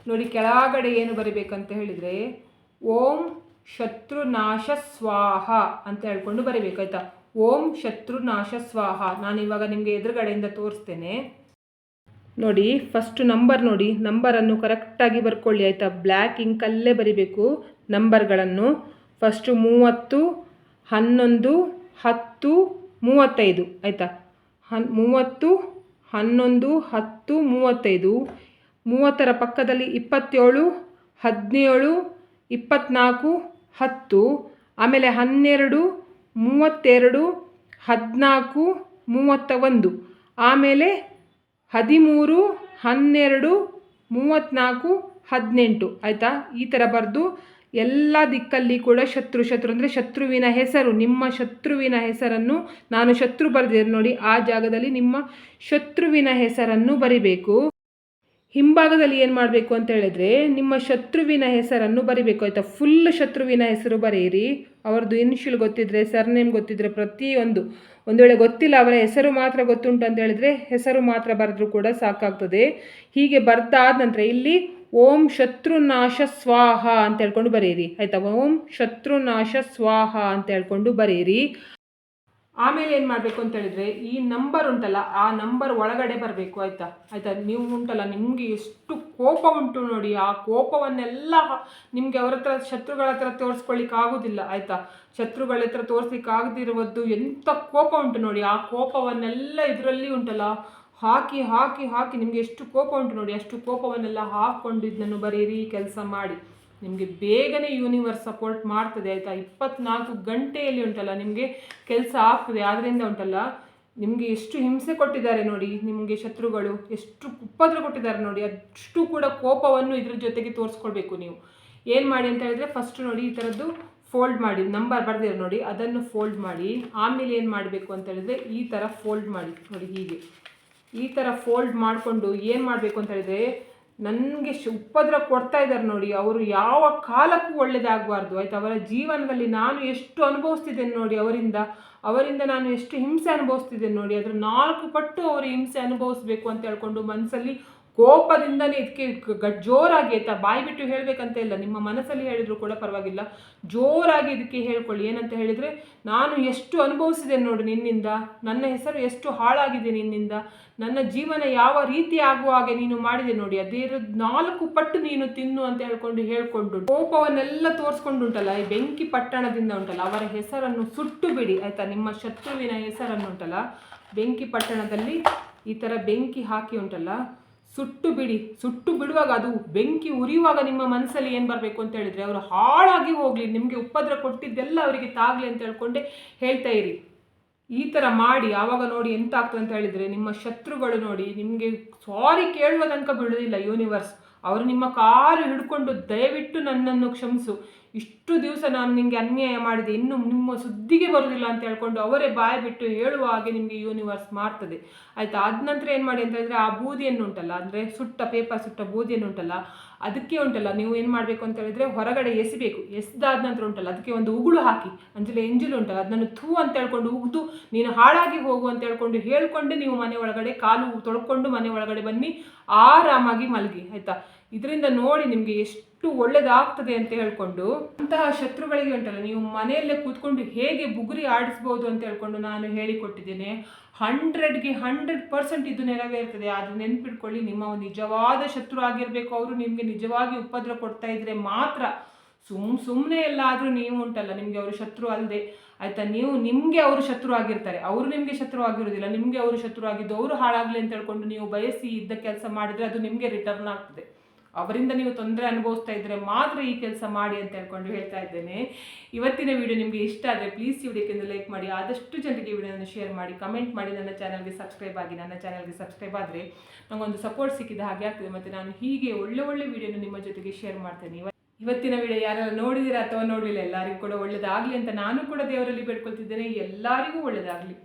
ನೋಡಿ, ಕೆಳಗಡೆ ಏನು ಬರಿಬೇಕಂತ ಹೇಳಿದರೆ, ಓಂ ಶತ್ರುನಾಶ ಸ್ವಾಹ ಅಂತ ಹೇಳ್ಕೊಂಡು ಬರಿಬೇಕು, ಆಯ್ತಾ? ಓಂ ಶತ್ರುನಾಶ ಸ್ವಾಹ. ನಾನು ಇವಾಗ ನಿಮಗೆ ಎದುರುಗಡೆಯಿಂದ ತೋರಿಸ್ತೇನೆ. ನೋಡಿ ಫಸ್ಟ್ ನಂಬರ್ ನೋಡಿ. ನಂಬರನ್ನು ಕರೆಕ್ಟಾಗಿ ಬರ್ಕೊಳ್ಳಿ, ಆಯಿತಾ? ಬ್ಲ್ಯಾಕ್ ಇಂಕಲ್ಲೇ ಬರಿಬೇಕು ನಂಬರ್ಗಳನ್ನು ಫಸ್ಟು ಮೂವತ್ತು, ಹನ್ನೊಂದು, ಹತ್ತು, ಮೂವತ್ತೈದು. ಆಯಿತಾ? ಹನ್, ಮೂವತ್ತು, ಹನ್ನೊಂದು, ಹತ್ತು, ಮೂವತ್ತೈದು. ಮೂವತ್ತರ ಪಕ್ಕದಲ್ಲಿ ಇಪ್ಪತ್ತೇಳು, ಹದಿನೇಳು ಇಪ್ಪತ್ತ್ನಾಲ್ಕು ಹತ್ತು. ಆಮೇಲೆ ಹನ್ನೆರಡು ಮೂವತ್ತೆರಡು, ಹದಿನಾಲ್ಕು ಮೂವತ್ತ ಒಂದು ಆಮೇಲೆ ಹದಿಮೂರು, ಹನ್ನೆರಡು, ಮೂವತ್ತ್ನಾಲ್ಕು, ಹದಿನೆಂಟು. ಆಯಿತಾ? ಈ ಥರ ಬರೆದು ಎಲ್ಲ ದಿಕ್ಕಲ್ಲಿ ಕೂಡ ಶತ್ರು ಶತ್ರು ಅಂದರೆ ಶತ್ರುವಿನ ಹೆಸರು, ನಿಮ್ಮ ಶತ್ರುವಿನ ಹೆಸರನ್ನು ನಾನು ಶತ್ರು ಬರೆದಿದ್ದೇನೆ ನೋಡಿ, ಆ ಜಾಗದಲ್ಲಿ ನಿಮ್ಮ ಶತ್ರುವಿನ ಹೆಸರನ್ನು ಬರಿಬೇಕು. ಹಿಂಭಾಗದಲ್ಲಿ ಏನು ಮಾಡಬೇಕು ಅಂತ ಹೇಳಿದ್ರೆ, ನಿಮ್ಮ ಶತ್ರುವಿನ ಹೆಸರನ್ನು ಬರಿಬೇಕು. ಆಯಿತಾ? ಫುಲ್ ಶತ್ರುವಿನ ಹೆಸರು ಬರೆಯಿರಿ ಅವ್ರದ್ದು ಇನಿಷಿಯಲ್ ಗೊತ್ತಿದ್ರೆ ಸರ್ನೇಮ್ ಗೊತ್ತಿದ್ರೆ, ಪ್ರತಿಯೊಂದು. ಒಂದು ವೇಳೆ ಗೊತ್ತಿಲ್ಲ, ಅವರ ಹೆಸರು ಮಾತ್ರ ಗೊತ್ತುಂಟು ಅಂತ ಹೇಳಿದ್ರೆ, ಹೆಸರು ಮಾತ್ರ ಬರೆದ್ರೂ ಕೂಡ ಸಾಕಾಗ್ತದೆ. ಹೀಗೆ ಬರ್ದಾದ ನಂತರ ಇಲ್ಲಿ ಓಂ ಶತ್ರುನಾಶ ಸ್ವಾಹ ಅಂತ ಹೇಳ್ಕೊಂಡು ಬರೆಯಿರಿ ಆಯಿತಾ? ಓಂ ಶತ್ರುನಾಶ ಸ್ವಾಹ ಅಂತ ಹೇಳ್ಕೊಂಡು ಬರೆಯಿರಿ ಆಮೇಲೆ ಏನು ಮಾಡಬೇಕು ಅಂತ ಹೇಳಿದ್ರೆ, ಈ ನಂಬರ್ ಉಂಟಲ್ಲ, ಆ ನಂಬರ್ ಒಳಗಡೆ ಬರಬೇಕು, ಆಯಿತಾ? ಆಯಿತಾ? ನೀವು ಉಂಟಲ್ಲ, ನಿಮಗೆ ಎಷ್ಟು ಕೋಪ ಉಂಟು ನೋಡಿ, ಆ ಕೋಪವನ್ನೆಲ್ಲ ನಿಮಗೆ ಅವ್ರ ಹತ್ರ, ಶತ್ರುಗಳ ಹತ್ರ ತೋರಿಸ್ಕೊಳ್ಳಿಕ್ಕೆ ಆಗೋದಿಲ್ಲ, ಆಯಿತಾ? ಶತ್ರುಗಳ ಹತ್ರ ತೋರಿಸ್ಲಿಕ್ಕೆ ಆಗದಿರುವುದು ಎಂಥ ಕೋಪ ಉಂಟು ನೋಡಿ, ಆ ಕೋಪವನ್ನೆಲ್ಲ ಇದರಲ್ಲಿ ಉಂಟಲ್ಲ, ಹಾಕಿ ಹಾಕಿ ಹಾಕಿ ನಿಮಗೆ ಎಷ್ಟು ಕೋಪ ಉಂಟು ನೋಡಿ, ಅಷ್ಟು ಕೋಪವನ್ನೆಲ್ಲ ಹಾಕ್ಕೊಂಡು ಇದನ್ನು ಬರೀರಿ ಕೆಲಸ ಮಾಡಿ. ನಿಮಗೆ ಬೇಗನೆ ಯೂನಿವರ್ಸ್ ಸಪೋರ್ಟ್ ಮಾಡ್ತದೆ ಆಯಿತಾ? ಇಪ್ಪತ್ನಾಲ್ಕು ಗಂಟೆಯಲ್ಲಿ ಉಂಟಲ್ಲ, ನಿಮಗೆ ಕೆಲಸ ಆಗ್ತದೆ ಆದ್ದರಿಂದ ಉಂಟಲ್ಲ? ನಿಮಗೆ ಎಷ್ಟು ಹಿಂಸೆ ಕೊಟ್ಟಿದ್ದಾರೆ ನೋಡಿ, ನಿಮಗೆ ಶತ್ರುಗಳು. ಎಷ್ಟು ಉಪದ್ರ ಕೊಟ್ಟಿದ್ದಾರೆ ನೋಡಿ, ಅಷ್ಟು ಕೂಡ ಕೋಪವನ್ನು ಇದ್ರ ಜೊತೆಗೆ ತೋರಿಸ್ಕೊಳ್ಬೇಕು ನೀವು. ಏನು ಮಾಡಿ ಅಂತ ಹೇಳಿದ್ರೆ ಫಸ್ಟ್ ನೋಡಿ ಈ ಥರದ್ದು ಫೋಲ್ಡ್ ಮಾಡಿ ನಂಬರ್ ಬರ್ದಿರೋ ನೋಡಿ, ಅದನ್ನು ಫೋಲ್ಡ್ ಮಾಡಿ, ಆಮೇಲೆ ಏನು ಮಾಡಬೇಕು ಅಂತ ಹೇಳಿದ್ರೆ ಈ ಥರ ಫೋಲ್ಡ್ ಮಾಡಿ, ನೋಡಿ ಹೀಗೆ. ಈ ಥರ ಫೋಲ್ಡ್ ಮಾಡಿಕೊಂಡು ಏನು ಮಾಡಬೇಕು ಅಂತ ಹೇಳಿದ್ರೆ ನನಗೆ ಉಪದ್ರ ಕೊಡ್ತಾ ಇದ್ದಾರೆ ನೋಡಿ. ಅವರು ಯಾವ ಕಾಲಕ್ಕೂ ಒಳ್ಳೇದಾಗಬಾರ್ದು. ಆಯ್ತು? ಅವರ ಜೀವನದಲ್ಲಿ ನಾನು ಎಷ್ಟು ಅನುಭವಿಸ್ತಿದ್ದೇನೆ ನೋಡಿ ಅವರಿಂದ. ಅವರಿಂದ ನಾನು ಎಷ್ಟು ಹಿಂಸೆ ಅನುಭವಿಸ್ತಿದ್ದೇನೆ ನೋಡಿ. ಅದರ ನಾಲ್ಕು ಪಟ್ಟು ಅವರು ಹಿಂಸೆ ಅನುಭವಿಸ್ಬೇಕು ಅಂತ ಹೇಳ್ಕೊಂಡು ಮನಸ್ಸಲ್ಲಿ ಕೋಪದಿಂದನೇ ಇದಕ್ಕೆ ಗಟ್ ಜೋರಾಗಿ ಆಯ್ತಾ? ಬಾಯಿ ಬಿಟ್ಟು ಹೇಳಬೇಕಂತ ಇಲ್ಲ. ನಿಮ್ಮ ಮನಸ್ಸಲ್ಲಿ ಹೇಳಿದ್ರು ಕೂಡ ಪರವಾಗಿಲ್ಲ. ಜೋರಾಗಿ ಇದಕ್ಕೆ ಹೇಳ್ಕೊಳ್ಳಿ. ಏನಂತ ಹೇಳಿದರೆ, ನಾನು ಎಷ್ಟು ಅನುಭವಿಸಿದೆ ನೋಡಿ ನಿನ್ನಿಂದ. ನನ್ನ ಹೆಸರು ಎಷ್ಟು ಹಾಳಾಗಿದೆ ನಿನ್ನಿಂದ. ನನ್ನ ಜೀವನ ಯಾವ ರೀತಿ ಆಗುವ ಹಾಗೆ ನೀನು ಮಾಡಿದೆ ನೋಡಿ. ಅದೇ ನಾಲ್ಕು ಪಟ್ಟು ನೀನು ತಿನ್ನು ಅಂತ ಹೇಳ್ಕೊಂಡು ಹೇಳ್ಕೊಂಡು ಕೋಪವನ್ನೆಲ್ಲ ತೋರಿಸ್ಕೊಂಡು ಉಂಟಲ್ಲ ಈ ಬೆಂಕಿ ಪಟ್ಟಣದಿಂದ ಉಂಟಲ್ಲ. ಅವರ ಹೆಸರನ್ನು ಸುಟ್ಟು ಬಿಡಿ. ಆಯ್ತಾ? ನಿಮ್ಮ ಶತ್ರುವಿನ ಹೆಸರನ್ನು ಉಂಟಲ್ಲ. ಬೆಂಕಿ ಪಟ್ಟಣದಲ್ಲಿ ಈ ಥರ ಬೆಂಕಿ ಹಾಕಿ ಉಂಟಲ್ಲ. ಸುಟ್ಟು ಬಿಡಿ, ಸುಟ್ಟು ಬಿಡುವಾಗ ಅದು ಬೆಂಕಿ ಉರಿಯುವಾಗ ನಿಮ್ಮ ಮನಸ್ಸಲ್ಲಿ ಏನು ಬರಬೇಕು ಅಂತ ಹೇಳಿದರೆ ಅವರು ಹಾಳಾಗಿ ಹೋಗಲಿ, ನಿಮಗೆ ಉಪದ್ರ ಕೊಟ್ಟಿದ್ದೆಲ್ಲ ಅವರಿಗೆ ತಾಗಲಿ ಅಂತ ಹೇಳ್ಕೊಂಡೆ ಹೇಳ್ತಾ ಇರಿ. ಈ ಥರ ಮಾಡಿ, ಆವಾಗ ನೋಡಿ ಎಂತ ಆಗ್ತದೆ ಅಂತ ಹೇಳಿದರೆ ನಿಮ್ಮ ಶತ್ರುಗಳು ನೋಡಿ ನಿಮಗೆ ಸಾರಿ ಕೇಳುವ ತನಕ ಬಿಡೋದಿಲ್ಲ ಯೂನಿವರ್ಸ್ ಅವರು ನಿಮ್ಮ ಕಾಲು ಹಿಡ್ಕೊಂಡು ದಯವಿಟ್ಟು ನನ್ನನ್ನು ಕ್ಷಮಿಸು. ಇಷ್ಟು ದಿವಸ ನಾನು ನಿಮಗೆ ಅನ್ಯಾಯ ಮಾಡಿದೆ, ಇನ್ನು ನಿಮ್ಮ ಸುದ್ದಿಗೆ ಬರೋದಿಲ್ಲ ಅಂತ ಹೇಳ್ಕೊಂಡು ಅವರೇ ಬಾಯಿ ಬಿಟ್ಟು ಹೇಳುವ ಹಾಗೆ ನಿಮಗೆ ಯೂನಿವರ್ಸ್ ಮಾಡ್ತದೆ. ಆಯಿತಾ? ಆದ ನಂತರ ಏನು ಮಾಡಿ ಅಂತ ಹೇಳಿದ್ರೆ ಆ ಬೂದಿಯನ್ನು ಉಂಟಲ್ಲ, ಅಂದರೆ ಸುಟ್ಟ ಪೇಪರ್ ಸುಟ್ಟ ಬೂದಿಯನ್ನು ಉಂಟಲ್ಲ, ಅದಕ್ಕೆ ಉಂಟಲ್ಲ, ನೀವು ಏನು ಮಾಡಬೇಕು ಅಂತ ಹೇಳಿದ್ರೆ ಹೊರಗಡೆ ಎಸಿಬೇಕು. ಎಸ್ದಾದ ನಂತರ ಉಂಟಲ್ಲ, ಅದಕ್ಕೆ ಒಂದು ಉಗುಳು ಹಾಕಿ, ಅಂಜಲಿ ಎಂಜಲು ಉಂಟಲ್ಲ, ಅದನ್ನು ಥೂ ಅಂತ ಹೇಳ್ಕೊಂಡು ಉಗ್ದು, ನೀನು ಹಾಳಾಗಿ ಹೋಗು ಅಂತ ಹೇಳ್ಕೊಂಡು ಹೇಳ್ಕೊಂಡೆ ನೀವು ಮನೆ ಒಳಗಡೆ, ಕಾಲು ತೊಳ್ಕೊಂಡು ಮನೆ ಒಳಗಡೆ ಬನ್ನಿ, ಆರಾಮಾಗಿ ಮಲಗಿ, ಆಯಿತಾ? ಇದರಿಂದ ನೋಡಿ ನಿಮಗೆ ಎಷ್ಟು ಒಳ್ಳೇದಾಗ್ತದೆ ಅಂತ ಹೇಳ್ಕೊಂಡು ಅಂತಹ ಶತ್ರುಗಳಿಗೆ ಉಂಟಲ್ಲ, ನೀವು ಮನೆಯಲ್ಲೇ ಕೂತ್ಕೊಂಡು ಹೇಗೆ ಬುಗುರಿ ಆಡಿಸ್ಬೋದು ಅಂತ ಹೇಳ್ಕೊಂಡು ನಾನು ಹೇಳಿಕೊಟ್ಟಿದ್ದೇನೆ. ಹಂಡ್ರೆಡ್ಗೆ ಹಂಡ್ರೆಡ್ ಪರ್ಸೆಂಟ್ ಇದು ನೆರವೇರ್ತದೆ ಅದು ನೆನ್ಪಿಟ್ಕೊಳ್ಳಿ, ನಿಮ್ಮ ನಿಜವಾದ ಶತ್ರು ಆಗಿರಬೇಕು. ಅವರು ನಿಮಗೆ ನಿಜವಾಗಿ ಉಪದ್ರ ಕೊಡ್ತಾ ಇದ್ರೆ ಮಾತ್ರ. ಸುಮ್ ಸುಮ್ಮನೆ ಎಲ್ಲಾದರೂ ನೀವು ಉಂಟಲ್ಲ, ನಿಮಗೆ ಅವರು ಶತ್ರು ಅಲ್ಲದೆ ಆಯ್ತಾ? ನೀವು ನಿಮಗೆ ಅವರು ಶತ್ರು ಆಗಿರ್ತಾರೆ. ಅವರು ನಿಮಗೆ ಶತ್ರು ಆಗಿರೋದಿಲ್ಲ ನಿಮಗೆ ಅವರು ಶತ್ರು ಆಗಿದ್ದು, ಅವರು ಹಾಳಾಗಲಿ ಅಂತ ಹೇಳ್ಕೊಂಡು ನೀವು ಬಯಸಿ ಇದ್ದ ಕೆಲಸ ಮಾಡಿದರೆ ಅದು ನಿಮಗೆ ರಿಟರ್ನ್ ಆಗ್ತದೆ. ಅವರಿಂದ ನೀವು ತೊಂದರೆ ಅನುಭವಿಸ್ತಾ ಇದ್ದರೆ ಮಾತ್ರ ಈ ಕೆಲಸ ಮಾಡಿ ಅಂತ ಹೇಳ್ಕೊಂಡು ಹೇಳ್ತಾ ಇದ್ದೇನೆ. ಇವತ್ತಿನ ವಿಡಿಯೋ ನಿಮಗೆ ಇಷ್ಟ ಆದರೆ ಪ್ಲೀಸ್ ಈ ವಿಡಿಯೋಕ್ಕೆ ಲೈಕ್ ಮಾಡಿ. ಆದಷ್ಟು ಜನರಿಗೆ ವಿಡಿಯೋನ ಶೇರ್ ಮಾಡಿ. ಕಮೆಂಟ್ ಮಾಡಿ ನನ್ನ ಚಾನಲ್ಗೆ ಸಬ್ಸ್ಕ್ರೈಬ್ ಆಗಿ. ನನ್ನ ಚಾನಲ್ಗೆ ಸಬ್ಸ್ಕ್ರೈಬ್ ಆದರೆ ನನಗೊಂದು ಸಪೋರ್ಟ್ ಸಿಕ್ಕಿದ ಹಾಗೆ ಆಗ್ತದೆ. ಮತ್ತು ನಾನು ಹೀಗೆ ಒಳ್ಳೆ ಒಳ್ಳೆ ವಿಡಿಯೋನ ನಿಮ್ಮ ಜೊತೆಗೆ ಶೇರ್ ಮಾಡ್ತೇನೆ. ಇವತ್ತಿನ ವಿಡಿಯೋ ಯಾರೆಲ್ಲ ನೋಡಿದಿರ ಅಥವಾ ನೋಡಲಿಲ್ಲ, ಎಲ್ಲರಿಗೂ ಕೂಡ ಒಳ್ಳೆಯದಾಗಲಿ ಅಂತ ನಾನು ಕೂಡ ದೇವರಲ್ಲಿ ಬೇಡ್ಕೊಳ್ತಿದ್ದೇನೆ. ಎಲ್ಲರಿಗೂ ಒಳ್ಳೇದಾಗಲಿ.